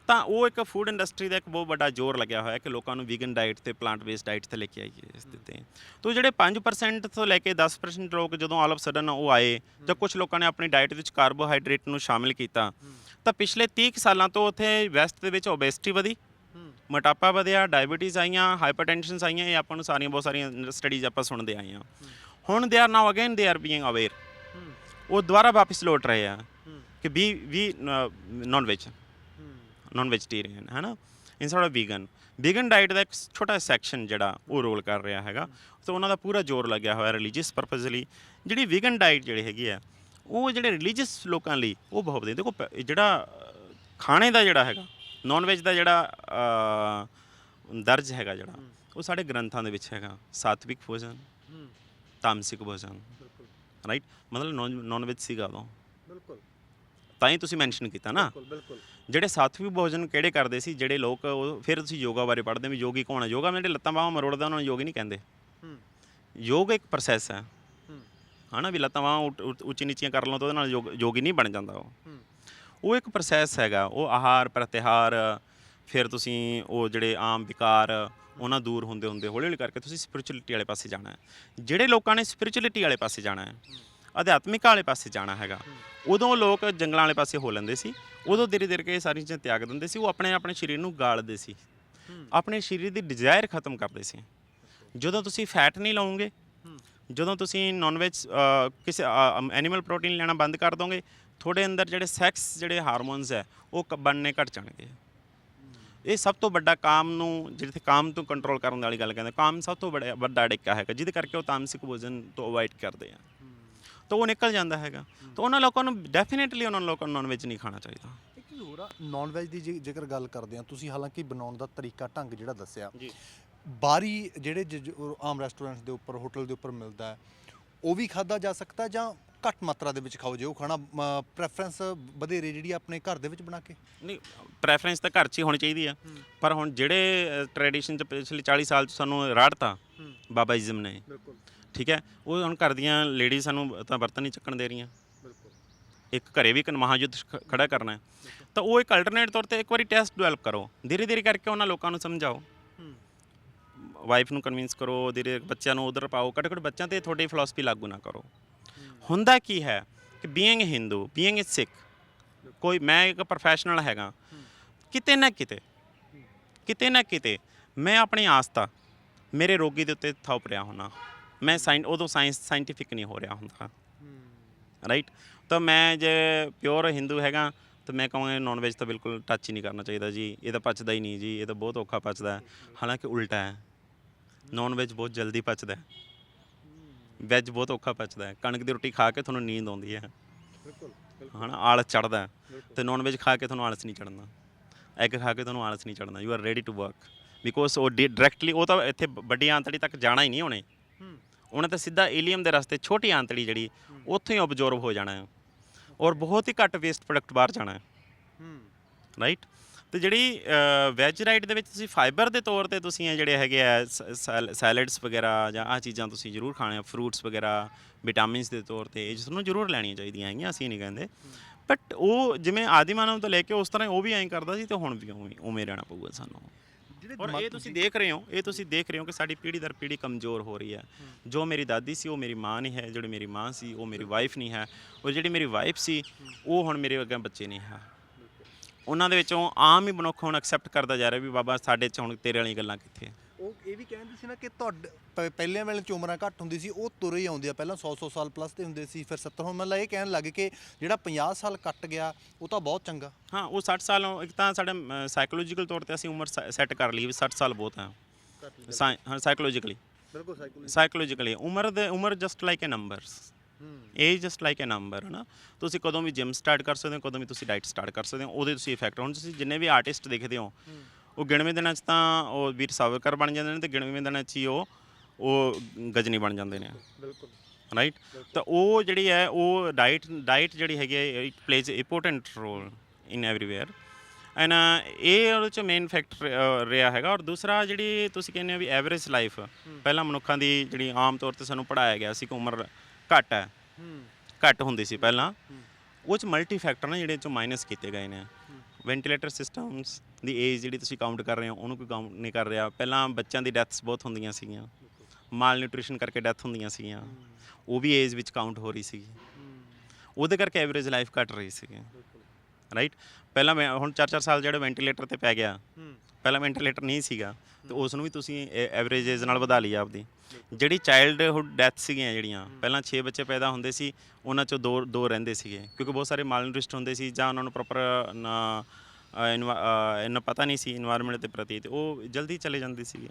ਤਾਂ ਉਹ ਇੱਕ ਫੂਡ ਇੰਡਸਟਰੀ ਦਾ ਇੱਕ ਬਹੁਤ ਵੱਡਾ ਜ਼ੋਰ ਲੱਗਿਆ ਹੋਇਆ ਕਿ ਲੋਕਾਂ ਨੂੰ ਵੀਗਨ ਡਾਈਟ ਤੇ ਪਲਾਂਟ ਬੇਸਡ ਡਾਈਟ ਤੇ ਲੈ ਕੇ ਆਈਏ ਇਸ ਦੇ ਤੇ। ਤੋ ਜਿਹੜੇ 5% ਤੋਂ ਲੈ ਕੇ 10% ਲੋਕ ਜਦੋਂ ਆਲ ਆਫ ਸਡਨ ਉਹ ਆਏ ਜਾਂ ਕੁਝ ਲੋਕਾਂ ਨੇ ਆਪਣੀ ਡਾਈਟ ਵਿੱਚ ਕਾਰਬੋਹਾਈਡਰੇਟ ਨੂੰ ਸ਼ਾਮਿਲ ਕੀਤਾ, ਤਾਂ ਪਿਛਲੇ 30 ਕੁ ਸਾਲਾਂ ਤੋਂ ਉੱਥੇ ਵੈਸਟ ਦੇ ਵਿੱਚ ਓਬੈਸਿਟੀ ਵਧੀ, ਮੋਟਾਪਾ ਵਧਿਆ ਡਾਇਬੀਟੀਜ਼ ਆਈਆਂ ਹਾਈਪਰਟੈਂਸ਼ਨ ਆਈਆਂ, ਇਹ ਆਪਾਂ ਨੂੰ ਸਾਰੀਆਂ ਬਹੁਤ ਸਾਰੀਆਂ ਸਟੱਡੀਜ਼ ਆਪਾਂ ਸੁਣਦੇ ਆਏ ਹਾਂ। ਹੁਣ they are now again they are being aware ਉਹ ਦੁਬਾਰਾ ਵਾਪਸ ਲੌਟ ਰਹੇ ਆ ਕਿ ਵੀ ਵੀ ਨਾਨ ਵੈਜ ਹੂੰ ਨਾਨ ਵੈਜੀਟੇਰੀਅਨ ਹੈ ਨਾ instead of vegan vegan diet ਦਾ ਇੱਕ ਛੋਟਾ ਸੈਕਸ਼ਨ ਜਿਹੜਾ ਉਹ ਰੋਲ ਕਰ ਰਿਹਾ ਹੈਗਾ। ਤੇ ਉਹਨਾਂ ਦਾ ਪੂਰਾ ਜ਼ੋਰ ਲੱਗਿਆ ਹੋਇਆ ਰਿਲੀਜੀਅਸ ਪਰਪਸ ਲਈ। ਜਿਹੜੀ ਵੀਗਨ ਡਾਈਟ ਜਿਹੜੀ ਹੈਗੀ ਆ ਉਹ ਜਿਹੜੇ ਰਿਲੀਜੀਅਸ ਲੋਕਾਂ ਲਈ ਉਹ ਬਹੁਤ ਵਧੀਆ। ਦੇਖੋ ਜਿਹੜਾ ਖਾਣੇ ਦਾ ਜਿਹੜਾ ਹੈਗਾ ਨਾਨ ਵੈਜ ਦਾ ਜਿਹੜਾ ਦਰਜ ਹੈਗਾ ਜਿਹੜਾ ਉਹ ਸਾਡੇ ਗ੍ਰੰਥਾਂ ਦੇ ਵਿੱਚ ਹੈਗਾ। ਸਾਤਵਿਕ ਭੋਜਨ ਹੂੰ। ਤਾਮਸਿਕ ਭੋਜਨ ਰਾਈਟ ਮਤਲਬ ਨਾਨ ਵੈਜ ਸੀਗਾ ਉਦੋਂ। ਬਿਲਕੁਲ। ਤਾਂ ਹੀ ਤੁਸੀਂ ਮੈਂਸ਼ਨ ਕੀਤਾ ਨਾ। ਬਿਲਕੁਲ ਬਿਲਕੁਲ। ਜਿਹੜੇ ਸਾਤਵਿਕ ਭੋਜਨ ਕਿਹੜੇ ਕਰਦੇ ਸੀ ਜਿਹੜੇ ਲੋਕ ਉਹ ਫਿਰ ਤੁਸੀਂ ਯੋਗਾ ਬਾਰੇ ਪੜ੍ਹਦੇ ਵੀ ਯੋਗੀ ਕੌਣ ਹੈ ਯੋਗਾ ਮੈਂ ਜਿਹੜੇ ਲੱਤਾਂ ਬਾਹਾਂ ਮਰੋੜਦਾ ਉਹਨਾਂ ਨੂੰ ਯੋਗੀ ਨਹੀਂ ਕਹਿੰਦੇ। ਹੂੰ। ਯੋਗ ਇੱਕ ਪ੍ਰੋਸੈਸ ਹੈ। ਹੂੰ। ਹਨਾ ਵੀ ਲੱਤਾਂ ਬਾਹਾਂ ਉੱਚੀ ਨੀਚੀਆਂ ਕਰ ਲਓ ਤਾਂ ਉਹਦੇ ਨਾਲ ਯੋਗ- ਯੋਗੀ ਨਹੀਂ ਬਣ ਜਾਂਦਾ ਉਹ। ਹੂੰ। ਉਹ ਇੱਕ ਪ੍ਰੋਸੈਸ ਹੈਗਾ ਉਹ ਆਹਾਰ ਪ੍ਰਤਿਹਾਰ ਫਿਰ ਤੁਸੀਂ ਉਹ ਜਿਹੜੇ ਆਮ ਵਿਕਾਰ ਉਹਨਾਂ ਦੂਰ ਹੁੰਦੇ ਹੁੰਦੇ ਹੌਲੀ ਹੌਲੀ ਕਰਕੇ ਤੁਸੀਂ ਸਪਿਰਚੁਅਲਿਟੀ ਵਾਲੇ ਪਾਸੇ ਜਾਣਾ ਹੈ। ਜਿਹੜੇ ਲੋਕਾਂ ਨੇ ਸਪਿਰਚੁਅਲਿਟੀ ਵਾਲੇ ਪਾਸੇ ਜਾਣਾ ਹੈ। ਅਧਿਆਤਮਿਕ ਵਾਲੇ ਪਾਸੇ ਜਾਣਾ ਹੈਗਾ। ਉਦੋਂ ਲੋਕ ਜੰਗਲਾਂ ਵਾਲੇ ਪਾਸੇ ਹੋ ਲੈਂਦੇ ਸੀ। ਉਦੋਂ ਧੀਰੇ ਧੀਰੇ ਕੇ ਸਾਰੀਆਂ ਚੀਜ਼ਾਂ ਤਿਆਗ ਦਿੰਦੇ ਸੀ। ਉਹ ਆਪਣੇ ਆਪਣੇ ਸਰੀਰ ਨੂੰ ਗਾਲਦੇ ਸੀ। ਆਪਣੇ ਸਰੀਰ ਦੀ ਡਿਜ਼ਾਇਰ ਖਤਮ ਕਰਦੇ ਸੀ। ਜਦੋਂ ਤੁਸੀਂ ਫੈਟ ਨਹੀਂ ਲਾਓਗੇ ਹੂੰ। ਜਦੋਂ ਤੁਸੀਂ ਨਾਨ ਵੈਜ ਕਿਸੇ ਐਨੀਮਲ ਪ੍ਰੋਟੀਨ ਲੈਣਾ ਬੰਦ ਕਰ ਦੋਗੇ ਤੁਹਾਡੇ ਅੰਦਰ ਜਿਹੜੇ ਸੈਕਸ ਜਿਹੜੇ ਹਾਰਮੋਨਸ ਹੈ ਉਹ ਬਣਨੇ ਘਟ ਜਾਣਗੇ। ਇਹ ਸਭ ਤੋਂ ਵੱਡਾ ਕਾਮ ਨੂੰ ਜਿੱਥੇ ਕਾਮ ਤੋਂ ਕੰਟਰੋਲ ਕਰਨ ਵਾਲੀ ਗੱਲ ਕਹਿੰਦੇ ਕਾਮ ਸਭ ਤੋਂ ਵੱਡਾ ਵੱਡਾ ਡਿੱਕਾ ਹੈਗਾ ਜਿਹਦੇ ਕਰਕੇ ਉਹ ਤਾਮਸਿਕ ਭੋਜਨ ਤੋਂ ਅਵੋਇਡ ਕਰਦੇ ਆ। ਤਾਂ ਉਹ ਨਿਕਲ ਜਾਂਦਾ ਹੈਗਾ। ਤਾਂ ਉਹਨਾਂ ਲੋਕਾਂ ਨੂੰ ਡੈਫੀਨਿਟਲੀ ਉਹਨਾਂ ਲੋਕਾਂ ਨੂੰ ਨਾਨ ਵੈਜ ਨਹੀਂ ਖਾਣਾ ਚਾਹੀਦਾ। ਇੱਕ ਚੀਜ਼ ਹੋਰ ਆ ਨਾਨ ਵੈਜ ਦੀ ਜੇ- ਜੇਕਰ ਗੱਲ ਕਰਦੇ ਆ ਤੁਸੀਂ ਹਾਲਾਂਕਿ ਬਣਾਉਣ ਦਾ ਤਰੀਕਾ ਢੰਗ ਜਿਹੜਾ ਦੱਸਿਆ ਜੀ। ਬਾਰੀ ਜਿਹੜੇ ਜ- ਜ- ਉਹ ਆਮ ਰੈਸਟੋਰੈਂਟਸ ਦੇ ਉੱਪਰ ਹੋਟਲ ਦੇ ਉੱਪਰ ਮਿਲਦਾ ਹੈ ਉਹ ਵੀ ਖਾਦਾ ਜਾ ਸਕਦਾ ਹੈ ਜਾਂ ਘੱਟ ਮਾਤਰਾ ਦੇ ਵਿੱਚ ਖਾਓ ਜੇ ਉਹ ਖਾਣਾ ਪ੍ਰੈਫਰੈਂਸ ਵਧੇਰੇ ਜਿਹੜੀ ਆਪਣੇ ਘਰ ਦੇ ਵਿੱਚ ਬਣਾ ਕੇ? ਨਹੀਂ ਪ੍ਰੈਫਰੈਂਸ ਤਾਂ ਘਰ 'ਚ ਹੀ ਹੋਣੀ ਚਾਹੀਦੀ ਆ। ਪਰ ਹੁਣ ਜਿਹੜੇ ਟ੍ਰੈਡੀਸ਼ਨ 'ਚ ਪਿਛਲੇ 40 ਸਾਲ 'ਚ ਸਾਨੂੰ ਰਾੜਤਾ ਬਾਬਾ ਇਜ਼ਮ ਨੇ। ਬਿਲਕੁਲ। ਠੀਕ ਹੈ? ਉਹ ਹੁਣ ਘਰ ਦੀਆਂ ਲੇਡੀਜ਼ ਸਾਨੂੰ ਤਾਂ ਬਰਤਨ ਨਹੀਂ ਚੱਕਣ ਦੇ ਰਹੀਆਂ। ਬਿਲਕੁਲ। ਇੱਕ ਘਰੇ ਵੀ ਇੱਕ ਮਹਾਯੁੱਧ ਖੜਾ ਕਰਨਾ ਹੈ। ਤਾਂ ਉਹ ਇੱਕ ਅਲਟਰਨੇਟ ਤੌਰ ਤੇ ਇੱਕ ਵਾਰੀ ਟੈਸਟ ਡਿਵੈਲਪ ਕਰੋ। ਧੀਰੇ ਧੀਰੇ ਕਰਕੇ ਉਹਨਾਂ ਲੋਕਾਂ ਨੂੰ ਸਮਝਾਓ। ਵਾਈਫ ਨੂੰ ਕਨਵਿੰਸ ਕਰੋ ਧੀਰੇ ਬੱਚਿਆਂ ਨੂੰ ਉਧਰ ਪਾਓ। ਘੱਟੋ ਘੱਟ ਬੱਚਿਆਂ ਤੇ ਤੁਹਾਡੀ ਫਿਲਾਸਫੀ ਲਾਗੂ ਨਾ ਕਰੋ। ਹੁੰਦਾ ਕੀ ਹੈ ਕਿ ਬੀਇੰਗ ਹਿੰਦੂ ਬੀਇੰਗ ਸਿੱਖ ਕੋਈ ਮੈਂ ਇੱਕ ਪ੍ਰੋਫੈਸ਼ਨਲ ਹੈਗਾ। ਕਿਤੇ ਨਾ ਕਿਤੇ ਕਿਤੇ ਨਾ ਕਿਤੇ ਮੈਂ ਆਪਣੀ ਆਸਥਾ ਮੇਰੇ ਰੋਗੀ ਦੇ ਉੱਤੇ ਥੋਪ ਰਿਹਾ ਹੁਣਾ ਮੈਂ ਸਾਇੰਸ ਉਦੋਂ ਸਾਇੰਸ ਸਾਇੰਟੀਫਿਕ ਨਹੀਂ ਹੋ ਰਿਹਾ ਹੁੰਦਾ। ਰਾਈਟ ਤਾਂ ਮੈਂ ਜੇ ਪਿਓਰ ਹਿੰਦੂ ਹੈਗਾ ਤਾਂ ਮੈਂ ਕਹਾਂਗਾ ਨਾਨ ਵੈਜ ਤਾਂ ਬਿਲਕੁਲ ਟੱਚ ਹੀ ਨਹੀਂ ਕਰਨਾ ਚਾਹੀਦਾ ਜੀ। ਇਹ ਤਾਂ ਪਚਦਾ ਹੀ ਨਹੀਂ ਜੀ ਇਹ ਤਾਂ ਬਹੁਤ ਔਖਾ ਪਚਦਾ। ਹੈ ਹਾਲਾਂਕਿ ਉਲਟਾ ਹੈ। ਨਾਨ ਵੈਜ ਬਹੁਤ ਜਲਦੀ ਪਚਦਾ ਹੈ। ਵੈਜ ਬਹੁਤ ਔਖਾ ਪਚਦਾ ਹੈ। ਕਣਕ ਦੀ ਰੋਟੀ ਖਾ ਕੇ ਤੁਹਾਨੂੰ ਨੀਂਦ ਆਉਂਦੀ ਹੈ। ਬਿਲਕੁਲ ਹਨਾ ਆਲਸ ਚੜਦਾ ਤੇ ਨਾਨ ਵੈਜ ਖਾ ਕੇ ਤੁਹਾਨੂੰ ਆਲਸ ਨਹੀਂ ਚੜਨਾ ਐਗ ਖਾ ਕੇ ਤੁਹਾਨੂੰ ਆਲਸ ਨਹੀਂ ਚੜਨਾ you are ready to work because ਉਹ ਡਾਇਰੈਕਟਲੀ ਉਹ ਤਾਂ ਇੱਥੇ ਵੱਡੀ ਆਂਤੜੀ ਤੱਕ ਜਾਣਾ ਹੀ ਨਹੀਂ ਉਹਨੇ। ਉਹਨੇ ਤਾਂ ਸਿੱਧਾ ਏਲੀਅਮ ਦੇ ਰਸਤੇ ਛੋਟੀ ਆਂਤੜੀ ਜਿਹੜੀ ਉੱਥੋਂ ਹੀ ਅਬਜ਼ੋਰਬ ਹੋ ਜਾਣਾ ਹੈ। ਔਰ ਬਹੁਤ ਹੀ ਘੱਟ ਵੇਸਟ ਪ੍ਰੋਡਕਟ ਬਾਹਰ ਜਾਣਾ ਹੈ। ਰਾਈਟ ਤੇ ਜਿਹੜੀ ਵੈਜ ਰਾਈਟ ਦੇ ਵਿੱਚ ਤੁਸੀਂ ਫਾਈਬਰ ਦੇ ਤੌਰ ਤੇ ਤੁਸੀਂ ਇਹ ਜਿਹੜੇ ਹੈਗੇ ਆ ਸੈਲਡਸ ਵਗੈਰਾ ਜਾਂ ਆ ਚੀਜ਼ਾਂ ਤੁਸੀਂ ਜ਼ਰੂਰ ਖਾਣੇ ਆ ਫਰੂਟਸ ਵਗੈਰਾ ਵਿਟਾਮਿਨਸ ਦੇ ਤੌਰ ਤੇ ਇਹ ਤੁਹਾਨੂੰ ਜ਼ਰੂਰ ਲੈਣੀਆਂ ਚਾਹੀਦੀਆਂ ਹੈਗੀਆਂ ਅਸੀਂ ਨਹੀਂ ਕਹਿੰਦੇ। ਬਟ ਉਹ ਜਿਵੇਂ ਆਦਿ ਮਾਨਵ ਤੋਂ ਲੈ ਕੇ ਉਸ ਤਰ੍ਹਾਂ ਉਹ ਵੀ ਐਂ ਕਰਦਾ ਸੀ ਤੇ ਹੁਣ ਵੀ ਉਵੇਂ ਉਵੇਂ ਰਹਿਣਾ ਪਊਗਾ ਸਾਨੂੰ। ਔਰ ਇਹ ਤੁਸੀਂ ਦੇਖ ਰਹੇ ਹੋ ਇਹ ਤੁਸੀਂ ਦੇਖ ਰਹੇ ਹੋ ਕਿ ਸਾਡੀ ਪੀੜ੍ਹੀ ਦਰ ਪੀੜ੍ਹੀ ਕਮਜ਼ੋਰ ਹੋ ਰਹੀ ਹੈ। ਜੋ ਮੇਰੀ ਦਾਦੀ ਸੀ ਉਹ ਮੇਰੀ ਮਾਂ ਨਹੀਂ ਹੈ ਜਿਹੜੀ ਮੇਰੀ ਮਾਂ ਸੀ ਉਹ ਮੇਰੀ ਵਾਈਫ ਨਹੀਂ ਹੈ। ਉਹ ਜਿਹੜੀ ਮੇਰੀ ਵਾਈਫ ਸੀ ਉਹ ਹੁਣ ਮੇਰੇ ਅੱਗੇ ਬੱਚੇ ਨਹੀਂ ਹੈ। ਉਹਨਾਂ ਦੇ ਵਿੱਚੋਂ ਆਮ ਹੀ ਮਨੁੱਖ ਹੁਣ ਐਕਸੈਪਟ ਕਰਦਾ ਜਾ ਰਿਹਾ ਵੀ ਬਾਬਾ ਸਾਡੇ ਚ ਹੁਣ ਤੇਰੇ ਵਾਲੀਆਂ ਗੱਲਾਂ ਕਿੱਥੇ ਉਹ ਇਹ ਵੀ ਕਹਿੰਦੇ ਸੀ ਨਾ ਕਿ ਤੁਹਾਡੇ ਪ- ਪਹਿਲਿਆਂ ਵੇਲੇ ਚ ਉਮਰਾਂ ਘੱਟ ਹੁੰਦੀ ਸੀ ਉਹ ਤੁਰੇ ਹੀ ਆਉਂਦੇ ਆ। ਪਹਿਲਾਂ 100 100 ਸਾਲ ਪਲੱਸ ਤੇ ਹੁੰਦੇ ਸੀ ਫਿਰ 70 ਹੁਣ ਮਤਲਬ ਇਹ ਕਹਿਣ ਲੱਗੇ ਕਿ ਜਿਹੜਾ 50 ਸਾਲ ਕੱਟ ਗਿਆ ਉਹ ਤਾਂ ਬਹੁਤ ਚੰਗਾ। ਹਾਂ ਉਹ 60 ਸਾਲ ਇੱਕ ਤਾਂ ਸਾਡੇ ਸਾਈਕੋਲੋਜੀਕਲ ਤੌਰ ਤੇ ਅਸੀਂ ਉਮਰ ਸੈੱਟ ਕਰ ਲਈ ਵੀ 60 ਸਾਲ ਬਹੁਤ ਹੈ ਸਾਈ- ਹਾਂ ਸਾਈਕੋਲੋਜੀਕਲੀ ਬਿਲਕੁਲ ਸਾਈਕੋਲੋਜੀ ਸਾਈਕੋਲੋਜੀਕਲੀ ਉਮਰ ਦੇ ਉਮਰ just like a numbers age just like a number ਹੈ ਨਾ ਤੁਸੀਂ ਕਦੋਂ ਵੀ ਜਿਮ ਸਟਾਰਟ ਕਰ ਸਕਦੇ ਹੋ ਕਦੋਂ ਵੀ ਤੁਸੀਂ ਡਾਈਟ ਸਟਾਰਟ ਕਰ ਸਕਦੇ ਹੋ ਉਹਦੇ ਤੁਸੀਂ ਇਫੈਕਟ ਹੁਣ। ਤੁਸੀਂ ਜਿੰਨੇ ਵੀ ਆਰਟਿਸਟ ਦੇਖਦੇ ਹੋ। ਉਹ ਗਿਣਵੇਂ ਦਿਨਾਂ 'ਚ ਤਾਂ ਉਹ ਵੀਰ ਸਾਵਰਕਰ ਬਣ ਜਾਂਦੇ ਨੇ ਤੇ ਗਿਣਵੇਂ ਦਿਨਾਂ 'ਚ ਹੀ ਉਹ ਉਹ ਗਜਨੀ ਬਣ ਜਾਂਦੇ ਨੇ। ਬਿਲਕੁਲ। ਰਾਈਟ ਤਾਂ ਉਹ ਜਿਹੜੀ ਹੈ ਉਹ ਡਾਈਟ ਡਾਈਟ ਜਿਹੜੀ ਹੈਗੀ ਹੈ it plays important role in everywhere and ਇਹ ਉਹਦੇ ਚ ਮੇਨ ਫੈਕਟਰ ਰਿਹਾ ਹੈਗਾ। ਔਰ ਦੂਸਰਾ ਜਿਹੜੀ ਤੁਸੀਂ ਕਹਿੰਦੇ ਹੋ ਵੀ ਐਵਰੇਜ ਲਾਈਫ ਪਹਿਲਾਂ ਮਨੁੱਖਾਂ ਦੀ ਜਿਹੜੀ ਆਮ ਤੌਰ ਤੇ ਸਾਨੂੰ ਪੜਾਇਆ ਗਿਆ ਸੀ ਕਿ ਉਮਰ ਘੱਟ ਹੈ। ਹੂੰ। ਘੱਟ ਹੁੰਦੀ ਸੀ ਪਹਿਲਾਂ। ਉਹ ਚ ਮਲਟੀ ਫੈਕਟਰ ਨੇ ਜਿਹੜੇ ਚ ਮਾਈਨਸ ਕੀਤੇ ਗਏ ਨੇ। ਵੈਂਟੀਲੇਟਰ ਸਿਸਟਮਸ ਦੀ ਏਜ ਜਿਹੜੀ ਤੁਸੀਂ ਕਾਊਂਟ ਕਰ ਰਹੇ ਹੋ ਉਹਨੂੰ ਕੋਈ ਕਾਊਂਟ ਨਹੀਂ ਕਰ ਰਿਹਾ। ਪਹਿਲਾਂ ਬੱਚਿਆਂ ਦੀ ਡੈਥਸ ਬਹੁਤ ਹੁੰਦੀਆਂ ਸੀਗੀਆਂ। ਮਾਲ ਨਿਊਟ੍ਰੀਸ਼ਨ ਕਰਕੇ ਡੈਥ ਹੁੰਦੀਆਂ ਸੀਗੀਆਂ। ਉਹ ਵੀ ਏਜ ਵਿੱਚ ਕਾਊਂਟ ਹੋ ਰਹੀ ਸੀ ਉਹਦੇ ਕਰਕੇ ਐਵਰੇਜ ਲਾਈਫ ਘਟ ਰਹੀ ਸੀਗੀ। ਰਾਈਟ ਪਹਿਲਾਂ ਮੈਂ ਹੁਣ 4-4 ਸਾਲ ਜਿਹੜੇ ਵੈਂਟੀਲੇਟਰ ਤੇ ਪੈ ਗਿਆ। ਪਹਿਲਾਂ ਵੈਂਟੀਲੇਟਰ ਨਹੀਂ ਸੀਗਾ ਤੇ ਉਸ ਨੂੰ ਵੀ ਤੁਸੀਂ ਐਵਰੇਜ ਨਾਲ ਵਧਾ ਲਈ ਆਪਦੀ। ਜਿਹੜੀ ਚਾਈਲਡਹੁੱਡ ਡੈਥ ਸੀਗੀਆਂ ਜਿਹੜੀਆਂ ਪਹਿਲਾਂ 6 ਬੱਚੇ ਪੈਦਾ ਹੁੰਦੇ ਸੀ ਉਹਨਾਂ ਚੋਂ ਦੋ ਦੋ ਰਹਿੰਦੇ ਸੀਗੇ। ਕਿਉਂਕਿ ਬਹੁਤ ਸਾਰੇ ਮਾਲਨਿਊਟ੍ਰਿਸ਼ਟ ਹੁੰਦੇ ਸੀ ਜਾਂ ਉਹਨਾਂ ਨੂੰ ਪ੍ਰੋਪਰ ਇਹਨਾਂ ਪਤਾ ਨਹੀਂ ਸੀ এনवायरमेंट ਦੇ ਪ੍ਰਤੀ ਤੇ ਉਹ ਜਲਦੀ ਚਲੇ ਜਾਂਦੇ ਸੀਗੇ।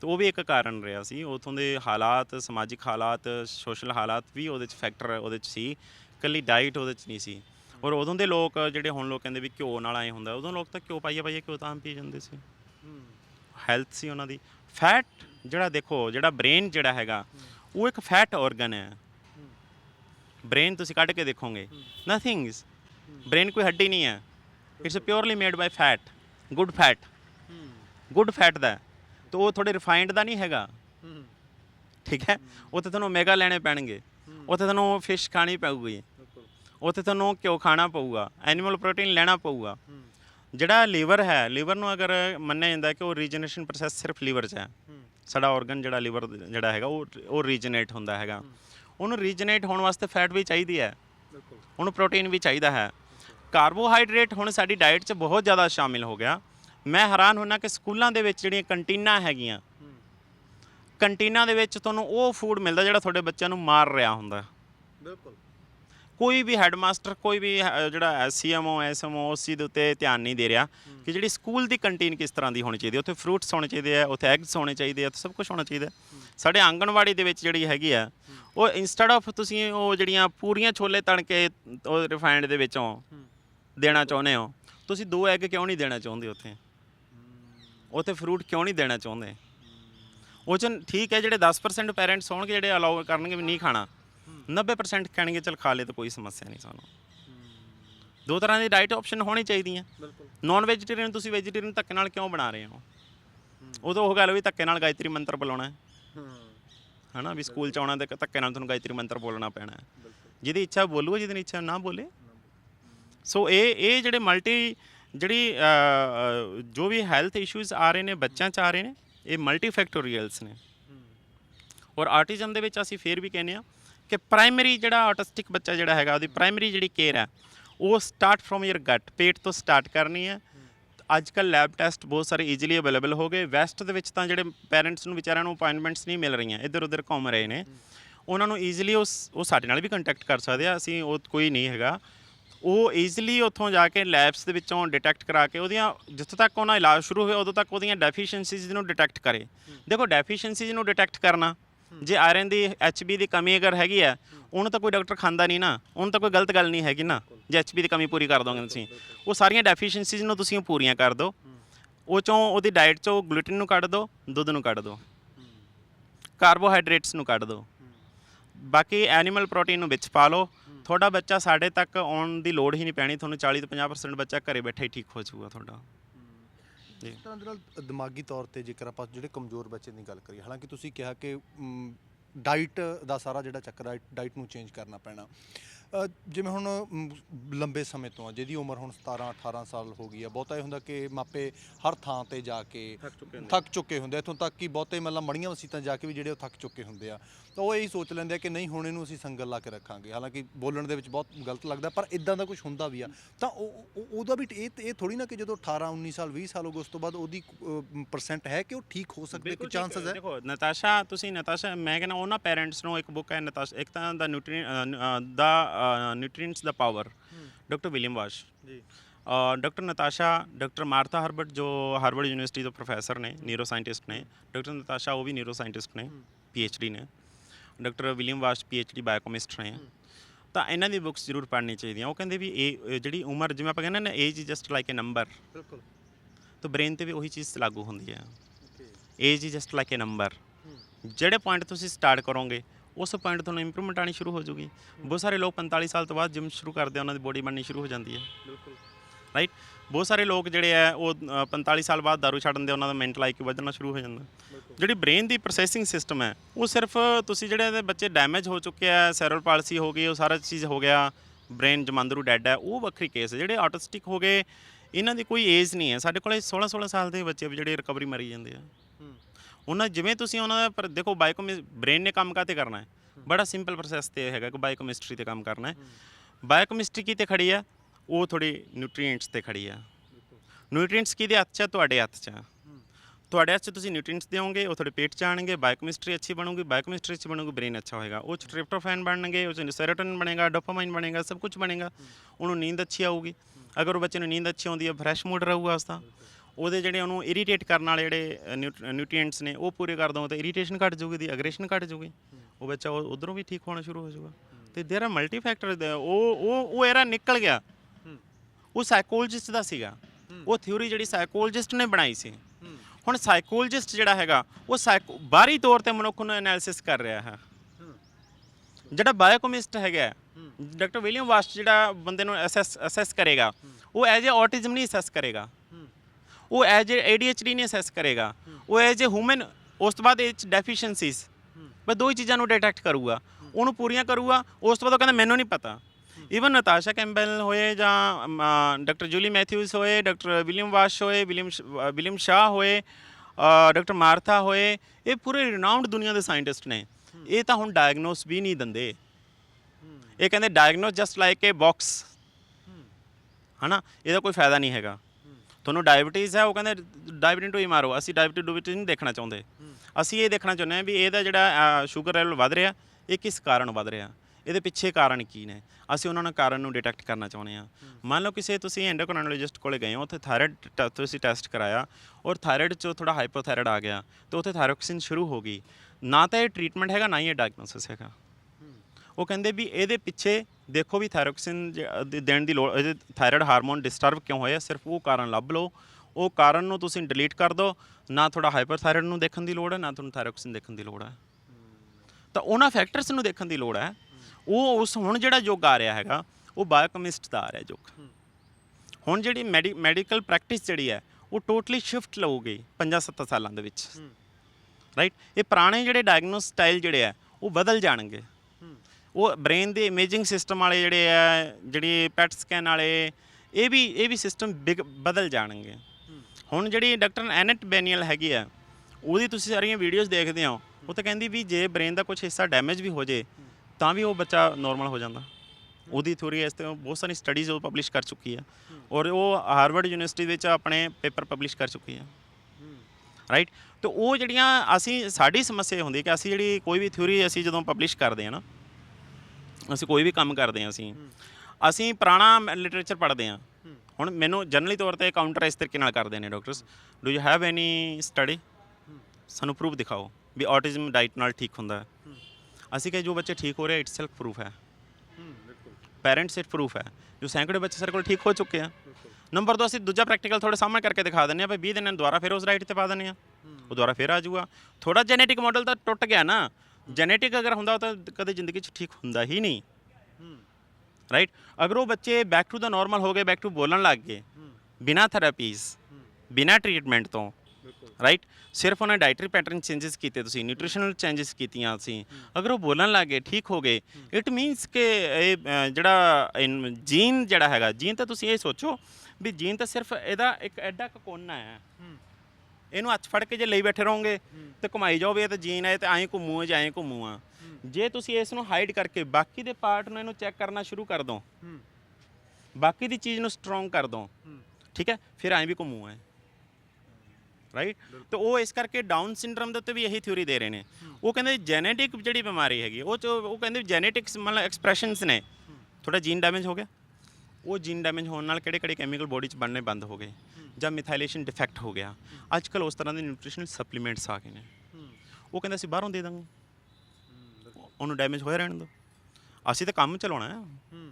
ਤੇ ਉਹ ਵੀ ਇੱਕ ਕਾਰਨ ਰਿਹਾ ਸੀ ਉਥੋਂ ਦੇ ਹਾਲਾਤ ਸਮਾਜਿਕ ਹਾਲਾਤ ਸੋਸ਼ਲ ਹਾਲਾਤ ਵੀ ਉਹਦੇ ਚ ਫੈਕਟਰ ਉਹਦੇ ਚ ਸੀ ਕੱਲੀ ਡਾਈਟ ਉਹਦੇ ਚ ਨਹੀਂ ਸੀ। ਔਰ ਉਦੋਂ ਦੇ ਲੋਕ ਜਿਹੜੇ ਹੁਣ ਲੋਕ ਕਹਿੰਦੇ ਵੀ ਘਿਓ ਨਾਲ ਆਏ ਹੁੰਦਾ ਉਦੋਂ ਲੋਕ ਤਾਂ ਘਿਓ ਪਾਈਏ ਪਾਈਏ ਘਿਓ ਤਾਂ ਆਮ ਪੀ ਜਾਂਦੇ ਸੀ। ਹੈਲਥ ਸੀ ਉਹਨਾਂ ਦੀ। ਫੈਟ ਜਿਹੜਾ ਦੇਖੋ ਜਿਹੜਾ ਬ੍ਰੇਨ ਜਿਹੜਾ ਹੈਗਾ ਉਹ ਇੱਕ ਫੈਟ ਆਰਗਨ ਹੈ। ਬ੍ਰੇਨ ਤੁਸੀਂ ਕੱਢ ਕੇ ਦੇਖੋਗੇ। ਨਥਿੰਗ ਇਜ਼ ਬ੍ਰੇਨ ਕੋਈ ਹੱਡੀ ਨਹੀਂ ਹੈ। It's purely made by fat good fat good fat ਦਾ। ਤੇ ਉਹ ਥੋੜੇ ਰਿਫਾਈਨਡ ਦਾ ਨਹੀਂ ਹੈਗਾ। ਠੀਕ ਹੈ? ਉੱਥੇ ਤੁਹਾਨੂੰ ਓਮੇਗਾ ਲੈਣੇ ਪੈਣਗੇ। ਉੱਥੇ ਤੁਹਾਨੂੰ ਫਿਸ਼ ਖਾਣੀ ਪਊਗੀ। ਉੱਥੇ ਤੁਹਾਨੂੰ ਘਿਓ ਖਾਣਾ ਪਊਗਾ ਐਨੀਮਲ ਪ੍ਰੋਟੀਨ ਲੈਣਾ ਪਊਗਾ। ਜਿਹੜਾ ਲੀਵਰ ਹੈ ਲੀਵਰ ਨੂੰ ਅਗਰ ਮੰਨਿਆ ਜਾਂਦਾ ਕਿ ਉਹ ਰੀਜਨਰੇਸ਼ਨ ਪ੍ਰੋਸੈਸ ਸਿਰਫ ਲੀਵਰ 'ਚ ਹੈ। ਸਾਡਾ ਆਰਗਨ ਜਿਹੜਾ ਲੀਵਰ ਜਿਹੜਾ ਹੈਗਾ ਉਹ ਉਹ ਰੀਜਨਰੇਟ ਹੁੰਦਾ ਹੈਗਾ। ਉਹਨੂੰ ਰੀਜਨਰੇਟ ਹੋਣ ਵਾਸਤੇ ਫੈਟ ਵੀ ਚਾਹੀਦੀ ਹੈ। ਉਹਨੂੰ ਪ੍ਰੋਟੀਨ ਵੀ ਚਾਹੀਦਾ ਹੈ। ਕਾਰਬੋਹਾਈਡਰੇਟ ਹੁਣ ਸਾਡੀ ਡਾਈਟ 'ਚ ਬਹੁਤ ਜ਼ਿਆਦਾ ਸ਼ਾਮਿਲ ਹੋ ਗਿਆ। ਮੈਂ ਹੈਰਾਨ ਹੁੰਨਾ ਕਿ ਸਕੂਲਾਂ ਦੇ ਵਿੱਚ ਜਿਹੜੀਆਂ ਕੰਟੀਨਾਂ ਹੈਗੀਆਂ ਕੰਟੀਨਾਂ ਦੇ ਵਿੱਚ ਤੁਹਾਨੂੰ ਉਹ ਫੂਡ ਮਿਲਦਾ ਜਿਹੜਾ ਤੁਹਾਡੇ ਬੱਚਿਆਂ ਨੂੰ ਮਾਰ ਰਿਹਾ ਹੁੰਦਾ। ਬਿਲਕੁਲ। ਕੋਈ ਵੀ ਹੈਡਮਾਸਟਰ ਕੋਈ ਵੀ ਹੈ- ਜਿਹੜਾ ਸੀਐਮਓ ਐਸਐਮਓ ਉਸ ਚੀਜ਼ ਦੇ ਉੱਤੇ ਧਿਆਨ ਨਹੀਂ ਦੇ ਰਿਹਾ ਕਿ ਜਿਹੜੀ ਸਕੂਲ ਦੀ ਕੰਟੀਨ ਕਿਸ ਤਰ੍ਹਾਂ ਦੀ ਹੋਣੀ ਚਾਹੀਦੀ ਹੈ ਉੱਥੇ ਫਰੂਟਸ ਹੋਣੇ ਚਾਹੀਦੇ ਆ ਉੱਥੇ ਐਗਸ ਹੋਣੇ ਚਾਹੀਦੇ ਆ ਉੱਥੇ ਸਭ ਕੁਝ ਹੋਣਾ ਚਾਹੀਦਾ ਹੈ। ਸਾਡੇ ਆਂਗਣਵਾੜੀ ਦੇ ਵਿੱਚ ਜਿਹੜੀ ਹੈਗੀ ਆ ਉਹ ਇੰਸਟੈਡ ਆਫ ਤੁਸੀਂ ਉਹ ਜਿਹੜੀਆਂ ਪੂਰੀਆਂ ਛੋਲੇ ਤਣ ਕੇ ਉਹ ਰਿਫਾਈਨਡ ਦੇ ਵਿੱਚੋਂ ਦੇਣਾ ਚਾਹੁੰਦੇ ਹੋ ਤੁਸੀਂ ਦੋ ਐਗ ਕਿਉਂ ਨਹੀਂ ਦੇਣਾ ਚਾਹੁੰਦੇ ਉੱਥੇ? ਉੱਥੇ ਫਰੂਟ ਕਿਉਂ ਨਹੀਂ ਦੇਣਾ ਚਾਹੁੰਦੇ? ਉਹ ਚ ਠੀਕ ਹੈ ਜਿਹੜੇ 10% ਪੈਰੈਂਟਸ ਹੋਣਗੇ ਜਿਹੜੇ ਅਲਾਉ ਕਰਨਗੇ ਵੀ ਨਹੀਂ ਖਾਣਾ। 90% ਕਹਿਣਗੇ ਚਲ ਖਾ ਲੇ ਤਾਂ ਕੋਈ ਸਮੱਸਿਆ ਨਹੀਂ ਸਾਨੂੰ। ਦੋ ਤਰ੍ਹਾਂ ਦੀ ਡਾਈਟ ਆਪਸ਼ਨ ਹੋਣੀ ਚਾਹੀਦੀਆਂ। ਬਿਲਕੁਲ। ਨਾਨ ਵੈਜੀਟੇਰੀਅਨ ਤੁਸੀਂ ਵੈਜੀਟੇਰੀਅਨ ਧੱਕੇ ਨਾਲ ਕਿਉਂ ਬਣਾ ਰਹੇ ਹੋ? ਉਦੋਂ ਉਹ ਗੱਲ ਵੀ ਧੱਕੇ ਨਾਲ ਗਾਇਤਰੀ ਮੰਤਰ ਬੁਲਾਉਣਾ ਹੈ। ਹਨਾ ਵੀ ਸਕੂਲ ਚ ਆਉਣਾ ਤੇ ਧੱਕੇ ਨਾਲ ਤੁਹਾਨੂੰ ਗਾਇਤਰੀ ਮੰਤਰ ਬੋਲਣਾ ਪੈਣਾ ਹੈ। ਜਿਹਦੀ ਇੱਛਾ ਬੋਲੂਗਾ ਜਿਹਦੀ ਇੱਛਾ ਨਾ ਬੋਲੇ। ਸੋ ਇਹ ਇਹ ਜਿਹੜੇ ਮਲਟੀ ਜਿਹੜੀ ਜੋ ਵੀ ਹੈਲਥ ਇਸ਼ੂਜ਼ ਆ ਰਹੇ ਨੇ ਬੱਚਿਆਂ ਚ ਆ ਰਹੇ ਨੇ ਇਹ ਮਲਟੀ ਫੈਕਟੋਰੀਅਲਸ ਨੇ ਔਰ ਆਰਟਿਜ਼ਮ ਦੇ ਵਿੱਚ ਅਸੀਂ ਫੇਰ ਵੀ ਕਹਿੰਦੇ ਆ ਕਿ ਪ੍ਰਾਇਮਰੀ ਜਿਹੜਾ ਆਟਿਸਟਿਕ ਬੱਚਾ ਜਿਹੜਾ ਹੈਗਾ, ਉਹਦੀ ਪ੍ਰਾਇਮਰੀ ਜਿਹੜੀ ਕੇਅਰ ਹੈ, ਉਹ ਸਟਾਰਟ ਫਰੋਮ ਯਰ ਗੱਟ ਪੇਟ ਤੋਂ ਸਟਾਰਟ ਕਰਨੀ ਹੈ। ਅੱਜ ਕੱਲ ਲੈਬ ਟੈਸਟ ਬਹੁਤ ਸਾਰੇ ਈਜ਼ੀਲੀ ਅਵੇਲੇਬਲ ਹੋ ਗਏ। ਵੈਸਟ ਦੇ ਵਿੱਚ ਤਾਂ ਜਿਹੜੇ ਪੇਰੈਂਟਸ ਨੂੰ ਵਿਚਾਰਿਆਂ ਨੂੰ ਅਪਾਇੰਟਮੈਂਟਸ ਨਹੀਂ ਮਿਲ ਰਹੀਆਂ ਇੱਧਰ ਉੱਧਰ ਘੁੰਮ ਰਹੇ ਨੇ। ਉਹਨਾਂ ਨੂੰ ਈਜ਼ੀਲੀ ਉਸ ਉਹ ਸਾਡੇ ਨਾਲ ਵੀ ਕੰਟੈਕਟ ਕਰ ਸਕਦੇ ਆ। ਅਸੀਂ ਉਹ ਕੋਈ ਨਹੀਂ ਹੈਗਾ। ਉਹ ਈਜ਼ੀਲੀ ਉੱਥੋਂ ਜਾ ਕੇ ਲੈਬਸ ਦੇ ਵਿੱਚੋਂ ਡਿਟੈਕਟ ਕਰਾ ਕੇ ਉਹਦੀਆਂ, ਜਿੱਥੋਂ ਤੱਕ ਉਹਨਾਂ ਇਲਾਜ ਸ਼ੁਰੂ ਹੋਇਆ, ਉਦੋਂ ਤੱਕ ਉਹਦੀਆਂ ਡੈਫੀਸ਼ੀਐਂਸੀਜ਼ ਨੂੰ ਡਿਟੈਕਟ ਕਰੇ। ਦੇਖੋ ਡੈਫੀਸ਼ੀਐਂਸੀਜ਼ ਨੂੰ ਡਿਟੈਕਟ ਕਰਨਾ ਜੇ ਆਇਰਨ ਦੀ ਐਚਬੀ ਦੀ ਕਮੀ ਅਗਰ ਹੈਗੀ ਆ ਉਹਨੂੰ ਤਾਂ ਕੋਈ ਡਾਕਟਰ ਖਾਂਦਾ ਨਹੀਂ ਨਾ, ਉਹਨੂੰ ਤਾਂ ਕੋਈ ਗਲਤ ਗੱਲ ਨਹੀਂ ਹੈਗੀ ਨਾ, ਜੇ ਐਚਬੀ ਦੀ ਕਮੀ ਪੂਰੀ ਕਰ ਦੋਗੇ ਤੁਸੀਂ। ਉਹ ਸਾਰੀਆਂ ਡੈਫੀਸ਼ੀਐਂਸੀਜ਼ ਨੂੰ ਤੁਸੀਂ ਪੂਰੀਆਂ ਕਰ ਦਿਓ। ਉਹ ਚੋਂ ਉਹਦੀ ਡਾਈਟ ਚੋਂ ਗਲੂਟਨ ਨੂੰ ਕੱਢ ਦਿਓ, ਦੁੱਧ ਨੂੰ ਕੱਢ ਦਿਓ। ਕਾਰਬੋਹਾਈਡਰੇਟਸ ਨੂੰ ਕੱਢ ਦਿਓ। ਬਾਕੀ ਐਨੀਮਲ ਪ੍ਰੋਟੀਨ ਨੂੰ ਵਿੱਚ ਪਾ ਲਓ। ਤੁਹਾਡਾ ਬੱਚਾ ਸਾਡੇ ਤੱਕ ਆਉਣ ਦੀ ਲੋੜ ਹੀ ਨਹੀਂ ਪੈਣੀ। ਤੁਹਾਨੂੰ 40 ਤੋਂ 50% ਬੱਚਾ ਘਰੇ ਬੈਠੇ ਹੀ ਠੀਕ ਹੋ ਜਾਊਗਾ ਤੁਹਾਡਾ। ਜੀ। ਇਸ ਤਰ੍ਹਾਂ ਦੇ ਨਾਲ ਦਿਮਾਗੀ ਤੌਰ ਤੇ ਜੇਕਰ ਆਪਾਂ ਜਿਹੜੇ ਕਮਜ਼ੋਰ ਬੱਚੇ ਦੀ ਗੱਲ ਕਰੀਏ, ਹਾਲਾਂਕਿ ਤੁਸੀਂ ਕਿਹਾ ਕਿ ਡਾਈਟ ਦਾ ਸਾਰਾ ਜਿਹੜਾ ਚੱਕਰ ਹੈ ਡਾਈਟ ਨੂੰ ਚੇਂਜ ਕਰਨਾ ਪੈਣਾ। ਜਿਵੇਂ ਹੁਣ ਮ, ਲੰਬੇ ਸਮੇਂ ਤੋਂ ਆ ਜਿਹਦੀ ਉਮਰ ਹੁਣ 17 18 ਸਾਲ ਹੋ ਗਈ ਆ ਬਹੁਤਾ ਇਹ ਹੁੰਦਾ ਕਿ ਮਾਪੇ ਹਰ ਥਾਂ ਤੇ ਜਾ ਕੇ ਥੱਕ ਚੁੱਕੇ ਹੁੰਦੇ। ਥੱਕ ਚੁੱਕੇ ਹੁੰਦੇ ਆ, ਇੱਥੋਂ ਤੱਕ ਕਿ ਬਹੁਤੇ ਮਤਲਬ ਮੜੀਆਂ ਵਸੀਤਾਂ ਜਾ ਕੇ ਵੀ ਜਿਹੜੇ ਉਹ ਥੱਕ ਚੁੱਕੇ ਹੁੰਦੇ ਆ। ਤਾਂ ਉਹ ਇਹੀ ਸੋਚ ਲੈਂਦੇ ਆ ਕਿ ਨਹੀਂ ਹੁਣ ਇਹਨੂੰ ਅਸੀਂ ਸੰਗਲ ਲਾ ਕੇ ਰੱਖਾਂਗੇ। ਹਾਲਾਂਕਿ ਬੋਲਣ ਦੇ ਵਿੱਚ ਬਹੁਤ ਗਲਤ ਲੱਗਦਾ ਪਰ ਇਦਾਂ ਦਾ ਕੁਝ ਹੁੰਦਾ ਵੀ ਆ। ਤਾਂ ਉਹ ਉਹ- ਉਹਦਾ ਵੀ ਇਹ ਇਹ ਥੋੜੀ ਨਾ ਕਿ ਜਦੋਂ 18 19 ਸਾਲ 20 ਸਾਲ ਹੋ ਗਏ ਉਸ ਤੋਂ ਬਾਅਦ ਉਹਦੀ ਪਰਸੈਂਟ ਹੈ ਕਿ ਉਹ ਠੀਕ ਹੋ ਸਕਦੇ ਕਿ ਚਾਂਸਸ ਹੈ। ਦੇਖੋ ਨਤਾਸ਼ਾ ਤੁਸੀਂ ਨਤਾਸ਼ਾ ਮੈਂ ਕਹਿੰਦਾ ਉਹਨਾਂ ਪੈਰੈਂਟਸ ਨੂੰ ਇੱਕ ਬੁੱਕ ਹੈ ਨਤਾਸ਼ਾ ਇੱਕ ਤਾਂ ਦਾ ਨਿਊਟ੍ਰੀਨ ਦਾ ਨਿਊਟ੍ਰੀਐਂਟਸ ਦਾ power doctor William Wash ji. Doctor Natasha doctor Martha Herbert ਜੋ ਹਾਰਵਰਡ ਯੂਨੀਵਰਸਿਟੀ ਤੋਂ ਪ੍ਰੋਫੈਸਰ ਨੇ ਨਿਊਰੋ ਸਾਇੰਟਿਸਟ ਨੇ ਡਾਕਟਰ ਨਤਾਸ਼ਾ ਉਹ ਵੀ ਨਿਊਰੋ ਸਾਇੰਟਿਸਟ ਨੇ ਡੀ ਨੇ। ਡਾਕਟਰ ਵਿਲੀਅਮ ਵਾਸ਼ ਡੀ ਬਾਇਓਕੈਮਿਸਟ ਨੇ। ਤਾਂ ਇਹਨਾਂ ਦੀ ਬੁੱਕਸ ਜ਼ਰੂਰ ਪੜ੍ਹਨੀ ਚਾਹੀਦੀਆਂ। ਉਹ ਕਹਿੰਦੇ ਵੀ ਇਹ ਜਿਹੜੀ ਉਮਰ ਜਿਵੇਂ ਆਪਾਂ ਕਹਿੰਦੇ ਨਾ age is just like a number ਬਿਲਕੁਲ। ਤਾਂ ਬ੍ਰੇਨ ਤੇ ਵੀ ਉਹੀ ਚੀਜ਼ ਲਾਗੂ ਹੁੰਦੀ ਹੈ। Age is just like a number ਜਿਹੜੇ ਪੁਆਇੰਟ ਤੁਸੀਂ ਸਟਾਰਟ ਕਰੋਗੇ ਉਸ ਪੁਆਇੰਟ ਤੁਹਾਨੂੰ ਇੰਪਰੂਵਮੈਂਟ ਆਣੀ ਸ਼ੁਰੂ ਹੋ ਜਾਊਗੀ। ਬਹੁਤ ਸਾਰੇ ਲੋਕ 45 ਸਾਲ ਤੋਂ ਬਾਅਦ ਜਿਮ ਸ਼ੁਰੂ ਕਰਦੇ ਆ ਉਹਨਾਂ ਦੀ ਬੋਡੀ ਬਣਨੀ ਸ਼ੁਰੂ ਹੋ ਜਾਂਦੀ ਹੈ। ਬਿਲਕੁਲ। ਰਾਈਟ ਬਹੁਤ ਸਾਰੇ ਲੋਕ ਜਿਹੜੇ ਆ ਉਹ ਅ, 45 ਸਾਲ ਬਾਅਦ ਦਾਰੂ ਛੱਡਣ ਦੇ ਉਹਨਾਂ ਦਾ ਮੈਂਟਲ ਆਈਕਿਊ ਵਧਣਾ ਸ਼ੁਰੂ ਹੋ ਜਾਂਦਾ। ਜਿਹੜੀ ਬ੍ਰੇਨ ਦੀ ਪ੍ਰੋਸੈਸਿੰਗ ਸਿਸਟਮ ਹੈ ਉਹ ਸਿਰਫ ਤੁਸੀਂ ਜਿਹੜੇ ਇਹਦੇ ਬੱਚੇ ਡੈਮੇਜ ਹੋ ਚੁੱਕੇ ਆ ਸੈਰਲ ਪਾਲਸੀ ਹੋ ਗਈ ਉਹ ਸਾਰਾ ਚੀਜ਼ ਹੋ ਗਿਆ ਬ੍ਰੇਨ ਜਮਾਂਦਰੂ ਡੈਡ ਹੈ ਉਹ ਵੱਖਰੀ ਕੇਸ ਹੈ। ਜਿਹੜੇ ਆਟਿਸਟਿਕ ਹੋ ਗਏ ਇਹਨਾਂ ਦੀ ਕੋਈ ਏਜ ਨਹੀਂ ਹੈ। ਸਾਡੇ ਕੋਲੇ 16 16 ਸਾਲ ਦੇ ਬੱਚੇ ਵੀ ਜਿਹੜੇ ਰਿਕਵਰੀ ਮਰੀ ਜਾਂਦੇ ਆ। ਉਹਨਾਂ ਜਿਵੇਂ ਤੁਸੀਂ ਉਹਨਾਂ ਦਾ ਪਰ ਦੇਖੋ ਬਾਇਓ ਬ੍ਰੇਨ ਨੇ ਕੰਮ ਕਾਤੇ ਕਰਨਾ ਹੈ? ਬੜਾ ਸਿੰਪਲ ਪ੍ਰੋਸੈਸ ਤੇ ਹੈਗਾ ਕਿ ਬਾਇਓਕੈਮਿਸਟਰੀ ਤੇ ਕੰਮ ਕਰਨਾ ਹੈ। ਬਾਇਓਕੈਮਿਸਟਰੀ ਕੀ ਤੇ ਖੜੀ ਆ ਉਹ ਥੋੜੀ ਨਿਊਟ੍ਰੀਐਂਟਸ ਤੇ ਖੜੀ ਆ ਨਿਊਟ੍ਰੀਐਂਟਸ ਕਿਹਦੇ ਹੱਥ 'ਚ ਤੁਹਾਡੇ ਹੱਥ 'ਚ ਤੁਹਾਡੇ ਹੱਥ 'ਚ ਤੁਸੀਂ ਨਿਊਟ੍ਰੀਐਂਟਸ ਦਿਓਗੇ, ਉਹ ਤੁਹਾਡੇ ਪੇਟ 'ਚ ਆਣਗੇ ਬਾਇਓਕੈਮਿਸਟਰੀ ਅੱਛੀ ਬਣੂਗੀ ਬਾਇਓਕੈਮਿਸਟਰੀ ਅੱਛੀ ਬਣੂਗੀ ਬ੍ਰੇਨ ਅੱਛਾ ਹੋਏਗਾ। ਉਹ 'ਚ ਟ੍ਰਿਪਟੋਫੈਨ ਬਣਨਗੇ, ਉਹ 'ਚ ਸੈਰੋਟੋਨਿਨ ਬਣੇਗਾ ਡੋਪਾਮਾਈਨ ਬਣੇਗਾ, ਸਭ ਕੁਝ ਬਣੇਗਾ। ਉਹਨੂੰ ਨੀਂਦ ਅੱਛੀ ਆਊਗੀ। ਅਗਰ ਉਹ ਬੱਚੇ ਨੂੰ ਨੀਂਦ ਅੱਛੀ ਆਉਂਦੀ ਹੈ ਫਰੈਸ਼ ਮੂਡ ਰਹੂਗਾ ਉਸਦਾ ਉਹਦੇ ਜਿਹੜੇ ਉਹਨੂੰ ਇਰੀਟੇਟ ਕਰਨ ਵਾਲੇ ਜਿਹੜੇ ਨਿਊਟ੍ਰੀਐਂਟਸ ਨੇ, ਉਹ ਪੂਰੇ ਕਰ ਦੋ ਤਾਂ ਇਰੀਟੇਸ਼ਨ ਘਟ ਜਾਊਗੀ, ਦੀ ਅਗਰੈਸ਼ਨ ਘਟ ਜਾਊਗੀ। ਉਹ ਬੱਚਾ ਉਧਰੋਂ ਵੀ ਠੀਕ ਹੋਣਾ ਸ਼ੁਰੂ ਹੋ ਜਾਊਗਾ। ਤੇ ਦੇਰ ਆਰ ਮਲਟੀ ਫੈਕਟਰ ਉਹ ਉਹ ਉਹ ਐਰਾ ਨਿਕਲ ਗਿਆ। ਉਹ ਸਾਈਕੋਲੋਜਿਸਟ ਦਾ ਸੀਗਾ। ਉਹ ਥਿਊਰੀ ਜਿਹੜੀ ਸਾਈਕੋਲੋਜਿਸਟ ਨੇ ਬਣਾਈ ਸੀ। ਹੁਣ ਸਾਈਕੋਲੋਜਿਸਟ ਜਿਹੜਾ ਹੈਗਾ, ਉਹ ਸਾਈਕੋ ਬਾਹਰੀ ਤੌਰ ਤੇ ਮਨੁੱਖ ਨੂੰ ਐਨਾਲਿਸਿਸ ਕਰ ਰਿਹਾ ਹੈ। ਜਿਹੜਾ ਬਾਇਓਕੈਮਿਸਟ ਹੈਗਾ, ਡਾਕਟਰ ਵਿਲੀਅਮ ਵਾਸਟ ਜਿਹੜਾ ਬੰਦੇ ਨੂੰ ਅਸੈਸ ਅਸੈਸ ਕਰੇਗਾ, ਉਹ ਐਜ਼ ਅ ਆਟਿਜ਼ਮ ਨਹੀਂ ਅਸੈਸ ਕਰੇਗਾ। ਉਹ ਐਜ਼ ਅ ADHD ਨਹੀਂ ਅਸੈਸ ਕਰੇਗਾ, ਉਹ ਐਜ਼ ਅ ਹਿਊਮਨ ਉਸ ਤੋਂ ਬਾਅਦ ਇਹ ਚ ਡੈਫੀਸ਼ੀਐਂਸੀਜ਼ ਬਸ ਦੋ ਹੀ ਚੀਜ਼ਾਂ ਨੂੰ ਡਿਟੈਕਟ ਕਰੂਗਾ, ਉਹਨੂੰ ਪੂਰੀਆਂ ਕਰੂਗਾ, ਉਸ ਤੋਂ ਬਾਅਦ ਉਹ ਕਹਿੰਦਾ ਮੈਨੂੰ ਨਹੀਂ ਪਤਾ। ਇਵਨ ਨਤਾਸ਼ਾ ਕੈਂਪਬੈਲ ਹੋਏ ਜਾਂ ਡਾਕਟਰ ਜੂਲੀ ਮੈਥਿਊਜ਼ ਹੋਏ ਡਾਕਟਰ ਵਿਲੀਅਮ ਵਾਸ਼ ਹੋਏ ਵਿਲੀਅਮ ਵਿਲੀਅਮ ਸ਼ਾਹ ਹੋਏ ਡਾਕਟਰ ਮਾਰਥਾ ਹੋਏ, ਇਹ ਪੂਰੇ ਰਿਨਾਊਂਡ ਦੁਨੀਆ ਦੇ ਸਾਇੰਟਿਸਟ ਨੇ। ਇਹ ਤਾਂ ਹੁਣ ਡਾਇਗਨੋਸ ਵੀ ਨਹੀਂ ਦਿੰਦੇ। ਇਹ ਕਹਿੰਦੇ diagnosis just like a box ਹਨਾ? ਇਹਦਾ ਕੋਈ ਫਾਇਦਾ ਨਹੀਂ ਹੈਗਾ। ਤੁਹਾਨੂੰ ਡਾਇਬੀਟੀਜ਼ ਹੈ ਉਹ ਕਹਿੰਦੇ ਡਾਇਬੀਟਿਸ ਤੋਂ ਹੀ ਮਾਰੋ। ਅਸੀਂ ਡਾਇਬੀਟਿਸ ਡੂਬੀਟਿਸ ਨਹੀਂ ਦੇਖਣਾ ਚਾਹੁੰਦੇ। ਅਸੀਂ ਇਹ ਦੇਖਣਾ ਚਾਹੁੰਦੇ ਹਾਂ ਵੀ ਇਹਦਾ ਜਿਹੜਾ ਸ਼ੂਗਰ ਲੈਵਲ ਵੱਧ ਰਿਹਾ ਇਹ ਕਿਸ ਕਾਰਨ ਵੱਧ ਰਿਹਾ? ਇਹਦੇ ਪਿੱਛੇ ਕਾਰਨ ਕੀ ਨੇ? ਅਸੀਂ ਉਹਨਾਂ ਨੂੰ ਕਾਰਨ ਨੂੰ ਡਿਟੈਕਟ ਕਰਨਾ ਚਾਹੁੰਦੇ ਹਾਂ। ਮੰਨ ਲਓ ਕਿਸੇ ਤੁਸੀਂ ਐਂਡੋਕ੍ਰਾਈਨੋਲੋਜਿਸਟ ਕੋਲੇ ਗਏ ਹੋ ਉੱਥੇ ਥਾਇਰਾਇਡ ਤੁਸੀਂ ਟੈਸਟ ਕਰਾਇਆ ਔਰ ਥਾਇਰਾਇਡ 'ਚ ਥੋੜਾ ਹਾਈਪੋਥਾਇਰਾਇਡ ਆ ਗਿਆ ਤੇ ਉੱਥੇ ਥਾਇਰੋਕਸਿਨ ਸ਼ੁਰੂ ਹੋ ਗਈ। ਨਾ ਤਾਂ ਇਹ ਟ੍ਰੀਟਮੈਂਟ ਹੈਗਾ ਨਾ ਹੀ ਇਹ ਡਾਇਗਨੋਸਿਸ ਹੈਗਾ। ਉਹ ਕਹਿੰਦੇ ਵੀ ਇਹਦੇ ਪਿੱਛੇ ਦੇਖੋ ਵੀ ਥਾਇਰੋਕਸਿਨ ਦੇਣ ਦੀ ਲੋੜ ਇਹਦੇ ਥਾਇਰਾਇਡ ਹਾਰਮੋਨ ਡਿਸਟਰਬ ਕਿਉਂ ਹੋਇਆ ਸਿਰਫ ਉਹ ਕਾਰਨ ਲੱਭ ਲਓ। ਉਹ ਕਾਰਨ ਨੂੰ ਤੁਸੀਂ ਡਿਲੀਟ ਕਰ ਦਿਓ। ਨਾ ਥੋੜਾ ਹਾਈਪਰਥਾਇਰਾਇਡ ਨੂੰ ਦੇਖਣ ਦੀ ਲੋੜ ਹੈ ਨਾ ਤੁਹਾਨੂੰ ਥਾਇਰੋਕਸਿਨ ਦੇਖਣ ਦੀ ਲੋੜ ਹੈ। ਤਾਂ ਉਹਨਾਂ ਫੈਕਟਰਸ ਨੂੰ ਦੇਖਣ ਦੀ ਲੋੜ ਹੈ। ਉਹ ਉਸ ਹੁਣ ਜਿਹੜਾ ਯੁੱਗ ਆ ਰਿਹਾ ਹੈਗਾ ਉਹ ਬਾਇਓਕੈਮਿਸਟ ਦਾ ਆ ਰਿਹਾ ਯੁੱਗ। ਹੁਣ ਜਿਹੜੀ ਮੈਡੀਕਲ ਪ੍ਰੈਕਟਿਸ ਜਿਹੜੀ ਹੈ ਉਹ ਟੋਟਲੀ ਸ਼ਿਫਟ ਲਊਗੀ 5-7 ਸਾਲਾਂ ਦੇ ਵਿੱਚ। ਰਾਈਟ ਇਹ ਪੁਰਾਣੇ ਜਿਹੜੇ ਡਾਇਗਨੋਸ ਸਟਾਈਲ ਜਿਹੜੇ ਆ ਉਹ ਬਦਲ ਜਾਣਗੇ। ਉਹ ਬ੍ਰੇਨ ਦੇ ਇਮੇਜਿੰਗ ਸਿਸਟਮ ਵਾਲੇ ਜਿਹੜੇ ਆ, ਜਿਹੜੀ ਪੈਟ ਸਕੈਨ ਵਾਲੇ, ਇਹ ਵੀ ਇਹ ਵੀ ਸਿਸਟਮ ਬਿਗ, ਬਦਲ ਜਾਣਗੇ। ਹੁਣ ਜਿਹੜੀ ਡਾਕਟਰ ਐਨਟ ਬੈਨੀਅਲ ਹੈਗੀ ਆ, ਉਹਦੀ ਤੁਸੀਂ ਸਾਰੀਆਂ ਵੀਡੀਓਜ਼ ਦੇਖਦੇ ਹੋ, ਉਹ ਤਾਂ ਕਹਿੰਦੀ ਵੀ ਜੇ ਬ੍ਰੇਨ ਦਾ ਕੁਝ ਹਿੱਸਾ ਡੈਮੇਜ ਵੀ ਹੋ ਜੇ, ਤਾਂ ਵੀ ਉਹ ਬੱਚਾ ਨਾਰਮਲ ਹੋ ਜਾਂਦਾ। ਉਹਦੀ ਥਿਊਰੀ ਇਸ ਤੇ ਬਹੁਤ ਸਾਰੀ ਸਟੱਡੀਜ਼ ਉਹ ਪਬਲਿਸ਼ ਕਰ ਚੁੱਕੀ ਹੈ ਔਰ ਉਹ ਹਾਰਵਰਡ ਯੂਨੀਵਰਸਿਟੀ ਵਿੱਚ ਆਪਣੇ ਪੇਪਰ ਪਬਲਿਸ਼ ਕਰ ਚੁੱਕੀ ਹੈ ਰਾਈਟ ਤੇ ਉਹ ਜਿਹੜੀਆਂ ਅਸੀਂ, ਸਾਡੀ ਸਮੱਸਿਆ ਹੁੰਦੀ ਕਿ ਅਸੀਂ ਜਿਹੜੀ ਕੋਈ ਵੀ ਥਿਊਰੀ ਅਸੀਂ ਜਦੋਂ ਪਬਲਿਸ਼ ਕਰਦੇ ਹਾਂ ਨਾ ਅਸੀਂ ਕੋਈ ਵੀ ਕੰਮ ਕਰਦੇ ਹਾਂ ਅਸੀਂ ਅਸੀਂ ਪੁਰਾਣਾ ਲਿਟਰੇਚਰ ਪੜ੍ਹਦੇ ਹਾਂ। ਹੁਣ ਮੈਨੂੰ ਜਨਰਲੀ ਤੌਰ ਤੇ ਕਾਊਂਟਰ ਇਸ ਤਰੀਕੇ ਨਾਲ ਕਰਦੇ ਨੇ doctors do you have any study ਸਾਨੂੰ ਪ੍ਰੂਫ ਦਿਖਾਓ ਵੀ ਆਟਿਜ਼ਮ ਡਾਈਟ ਨਾਲ ਠੀਕ ਹੁੰਦਾ ਹੈ। ਅਸੀਂ ਕਹੇ, ਜੋ ਬੱਚੇ ਠੀਕ ਹੋ ਰਹੇ ਇਟਸ ਸੈਲਫ ਪ੍ਰੂਫ ਹੈ। ਪੈਰੈਂਟਸ ਇਟ ਪ੍ਰੂਫ ਹੈ। ਜੋ ਸੈਂਕੜੇ ਬੱਚੇ ਸਾਡੇ ਕੋਲ ਠੀਕ ਹੋ ਚੁੱਕੇ ਆ। ਨੰਬਰ 2 ਅਸੀਂ ਦੂਜਾ ਪ੍ਰੈਕਟੀਕਲ ਥੋੜੇ ਸਾਹਮਣੇ ਕਰਕੇ ਦਿਖਾ ਦਿੰਦੇ ਆ ਭਾਈ 20 ਦਿਨਾਂ ਨੂੰ ਦੁਬਾਰਾ ਫਿਰ ਉਸ ਰਾਈਟ ਤੇ ਪਾ ਦਿੰਦੇ ਆ ਉਹ ਦੁਬਾਰਾ ਫਿਰ ਆ ਜਾਊਗਾ। ਥੋੜਾ ਜੈਨੇਟਿਕ ਮਾਡਲ ਤਾਂ ਟੁੱਟ ਗਿਆ ਨਾ। ਜੈਨੇਟਿਕ ਅਗਰ ਹੁੰਦਾ ਤਾਂ ਕਦੇ ਜ਼ਿੰਦਗੀ 'ਚ ਠੀਕ ਹੁੰਦਾ ਹੀ ਨਹੀਂ। ਰਾਈਟ ਅਗਰ ਉਹ ਬੱਚੇ ਬੈਕ ਟੂ ਦਾ ਨਾਰਮਲ ਹੋ ਗਏ ਬੈਕ ਟੂ ਬੋਲਣ ਲੱਗ ਗਏ, ਬਿਨਾ ਥੈਰੇਪੀਜ਼ ਬਿਨਾ ਟ੍ਰੀਟਮੈਂਟ ਤੋਂ ਰਾਈਟ ਸਿਰਫ ਉਹਨਾਂ ਡਾਈਟਰੀ ਪੈਟਰਨ ਚੇਂਜਸ ਕੀਤੇ ਤੁਸੀਂ ਨਿਊਟ੍ਰੀਸ਼ਨਲ ਚੇਂਜਸ ਕੀਤੀਆਂ ਸੀ। ਅਗਰ ਉਹ ਬੋਲਣ ਲੱਗ ਗਏ, ਠੀਕ ਹੋ ਗਏ ਇਟ ਮੀਨਸ ਕਿ ਇਹ ਜਿਹੜਾ ਜੀਨ ਜਿਹੜਾ ਹੈਗਾ ਜੀਨ ਤਾਂ ਤੁਸੀਂ ਇਹ ਸੋਚੋ ਵੀ ਜੀਨ ਤਾਂ ਸਿਰਫ ਇਹਦਾ ਇੱਕ ਐਡਾ ਕੋਨਾ ਹੈ। ਇਹਨੂੰ ਹੱਥ ਫੜ ਕੇ ਜੇ ਲਈ ਬੈਠੇ ਰਹੋਗੇ ਤੇ ਘੁਮਾਈ ਜਾਓਗੇ ਇਹ ਤਾਂ ਜੀਨ ਹੈ ਤੇ ਐਂ ਘੁੰਮੂ ਜਾਂ ਐਂ ਘੁੰਮੂ ਆ। ਜੇ ਤੁਸੀਂ ਇਸ ਨੂੰ ਹਾਈਡ ਕਰਕੇ ਬਾਕੀ ਦੇ ਪਾਰਟ ਨੂੰ ਇਹਨੂੰ ਚੈੱਕ ਕਰਨਾ ਸ਼ੁਰੂ ਕਰ ਦੋ। ਬਾਕੀ ਦੀ ਚੀਜ਼ ਨੂੰ ਸਟਰੋਂਗ ਕਰ ਦੋ। ਠੀਕ ਹੈ? ਫਿਰ ਐਂ ਵੀ ਘੁੰਮੂ ਐ। ਰਾਈਟ ਤੇ ਉਹ ਇਸ ਕਰਕੇ ਡਾਊਨ ਸਿੰਡਰਮ ਦੇ ਉੱਤੇ ਵੀ ਇਹੀ ਥਿਊਰੀ ਦੇ ਰਹੇ ਨੇ। ਉਹ ਕਹਿੰਦੇ ਜੈਨੇਟਿਕ ਜਿਹੜੀ ਬਿਮਾਰੀ ਹੈਗੀ ਉਹ ਉਹ ਕਹਿੰਦੇ ਜੈਨੇਟਿਕਸ ਮਤਲਬ ਐਕਸਪ੍ਰੈਸ਼ਨਸ ਨੇ। ਥੋੜਾ ਜੀਨ ਡੈਮੇਜ ਹੋ ਗਿਆ? ਉਹ ਜੀਨ ਡੈਮੇਜ ਹੋਣ ਨਾਲ ਕਿਹੜੇ ਕਿਹੜੇ ਕੈਮੀਕਲ ਬੋਡੀ 'ਚ ਬਣਨੇ ਬੰਦ ਹੋ ਗਏ ਜਾਂ ਮਿਥਾਈਲੇਸ਼ਨ ਡਿਫੈਕਟ ਹੋ ਗਿਆ ਅੱਜ ਕੱਲ ਉਸ ਤਰ੍ਹਾਂ ਦੇ ਨਿਊਟ੍ਰੀਸ਼ਨਲ ਸਪਲੀਮੈਂਟਸ ਆ ਗਏ ਨੇ ਉਹ ਕਹਿੰਦੇ ਅਸੀਂ ਬਾਹਰੋਂ ਦੇ ਦਾਂਗੇ ਉਹਨੂੰ ਡੈਮੇਜ ਹੋਇਆ ਰਹਿਣ ਦਿਓ ਅਸੀਂ ਤਾਂ ਕੰਮ ਚਲਾਉਣਾ ਹੈ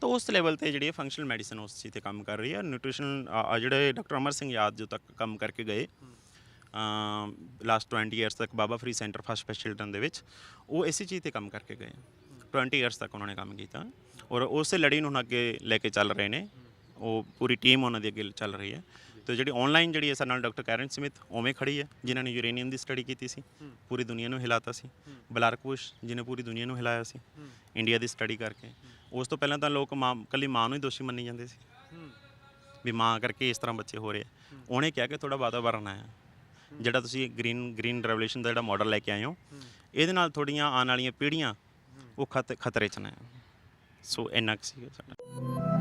ਤਾਂ ਉਸ ਲੈਵਲ ਤੇ ਜਿਹੜੀ ਫੰਕਸ਼ਨਲ ਮੈਡੀਸਨ ਉਸ ਚੀਜ਼ ਤੇ ਕੰਮ ਕਰ ਰਹੀ ਹੈ ਨਿਊਟ੍ਰੀਸ਼ਨ ਜਿਹੜੇ ਡਾਕਟਰ ਅਮਰ ਸਿੰਘ ਯਾਦ ਜੋ ਤੱਕ ਕੰਮ ਕਰਕੇ ਗਏ ਲਾਸਟ 20 ਇਅਰਸ ਤੱਕ Baba Farid centre for special children ਦੇ ਵਿੱਚ ਉਹ ਇਸੇ ਚੀਜ਼ ਤੇ ਕੰਮ ਕਰਕੇ ਗਏ 20 ਇਅਰਸ ਤੱਕ ਉਹਨਾਂ ਨੇ ਕੰਮ ਕੀਤਾ। ਔਰ ਉਸੇ ਲੜੀ ਨੂੰ ਹੁਣ ਅੱਗੇ ਲੈ ਕੇ ਚੱਲ ਰਹੇ ਨੇ। ਉਹ ਪੂਰੀ ਟੀਮ ਉਹਨਾਂ ਦੀ ਅੱਗੇ ਚੱਲ ਰਹੀ ਹੈ। ਤੇ ਜਿਹੜੀ ਆਨਲਾਈਨ ਜਿਹੜੀ ਹੈ ਸਾਡੇ ਨਾਲ ਡਾਕਟਰ ਕੈਰਨ ਸਮਿਥ ਉਵੇਂ ਖੜੀ ਹੈ ਜਿਨ੍ਹਾਂ ਨੇ ਯੂਰੇਨੀਅਮ ਦੀ ਸਟੱਡੀ ਕੀਤੀ ਸੀ। ਪੂਰੀ ਦੁਨੀਆ ਨੂੰ ਹਿਲਾਤਾ ਸੀ। ਬਲਾਰਕੁਸ਼ ਜਿਹਨੇ ਪੂਰੀ ਦੁਨੀਆ ਨੂੰ ਹਿਲਾਇਆ ਸੀ। ਇੰਡੀਆ ਦੀ ਸਟੱਡੀ ਕਰਕੇ। ਉਸ ਤੋਂ ਪਹਿਲਾਂ ਤਾਂ ਲੋਕ ਮਾਂ ਕੱਲੀ ਮਾਂ ਨੂੰ ਹੀ ਦੋਸ਼ੀ ਮੰਨੀ ਜਾਂਦੇ ਸੀ। ਵੀ ਮਾਂ ਕਰਕੇ ਇਸ ਤਰ੍ਹਾਂ ਬੱਚੇ ਹੋ ਰਹੇ ਆ। ਉਹਨੇ ਕਿਹਾ ਕਿ ਤੁਹਾਡਾ ਵਾਤਾਵਰਣ ਹੈ। ਜਿਹੜਾ ਤੁਸੀਂ ਗ੍ਰੀਨ ਗ੍ਰੀਨ ਰੈਵੋਲੂਸ਼ਨ ਦਾ ਜਿਹੜਾ ਮਾਡਲ ਲੈ ਕੇ ਆਏ ਹੋ। ਇਹਦੇ ਨਾਲ ਤੁਹਾਡੀਆਂ ਆਉਣ ਵਾਲੀਆਂ ਪੀੜ੍ਹੀਆਂ ਉਹ ਖਤ ਖਤਰੇ 'ਚ ਨੇ। ਸੋ ਇੰਨਾ ਕੁ ਸੀਗਾ ਸਾਡਾ।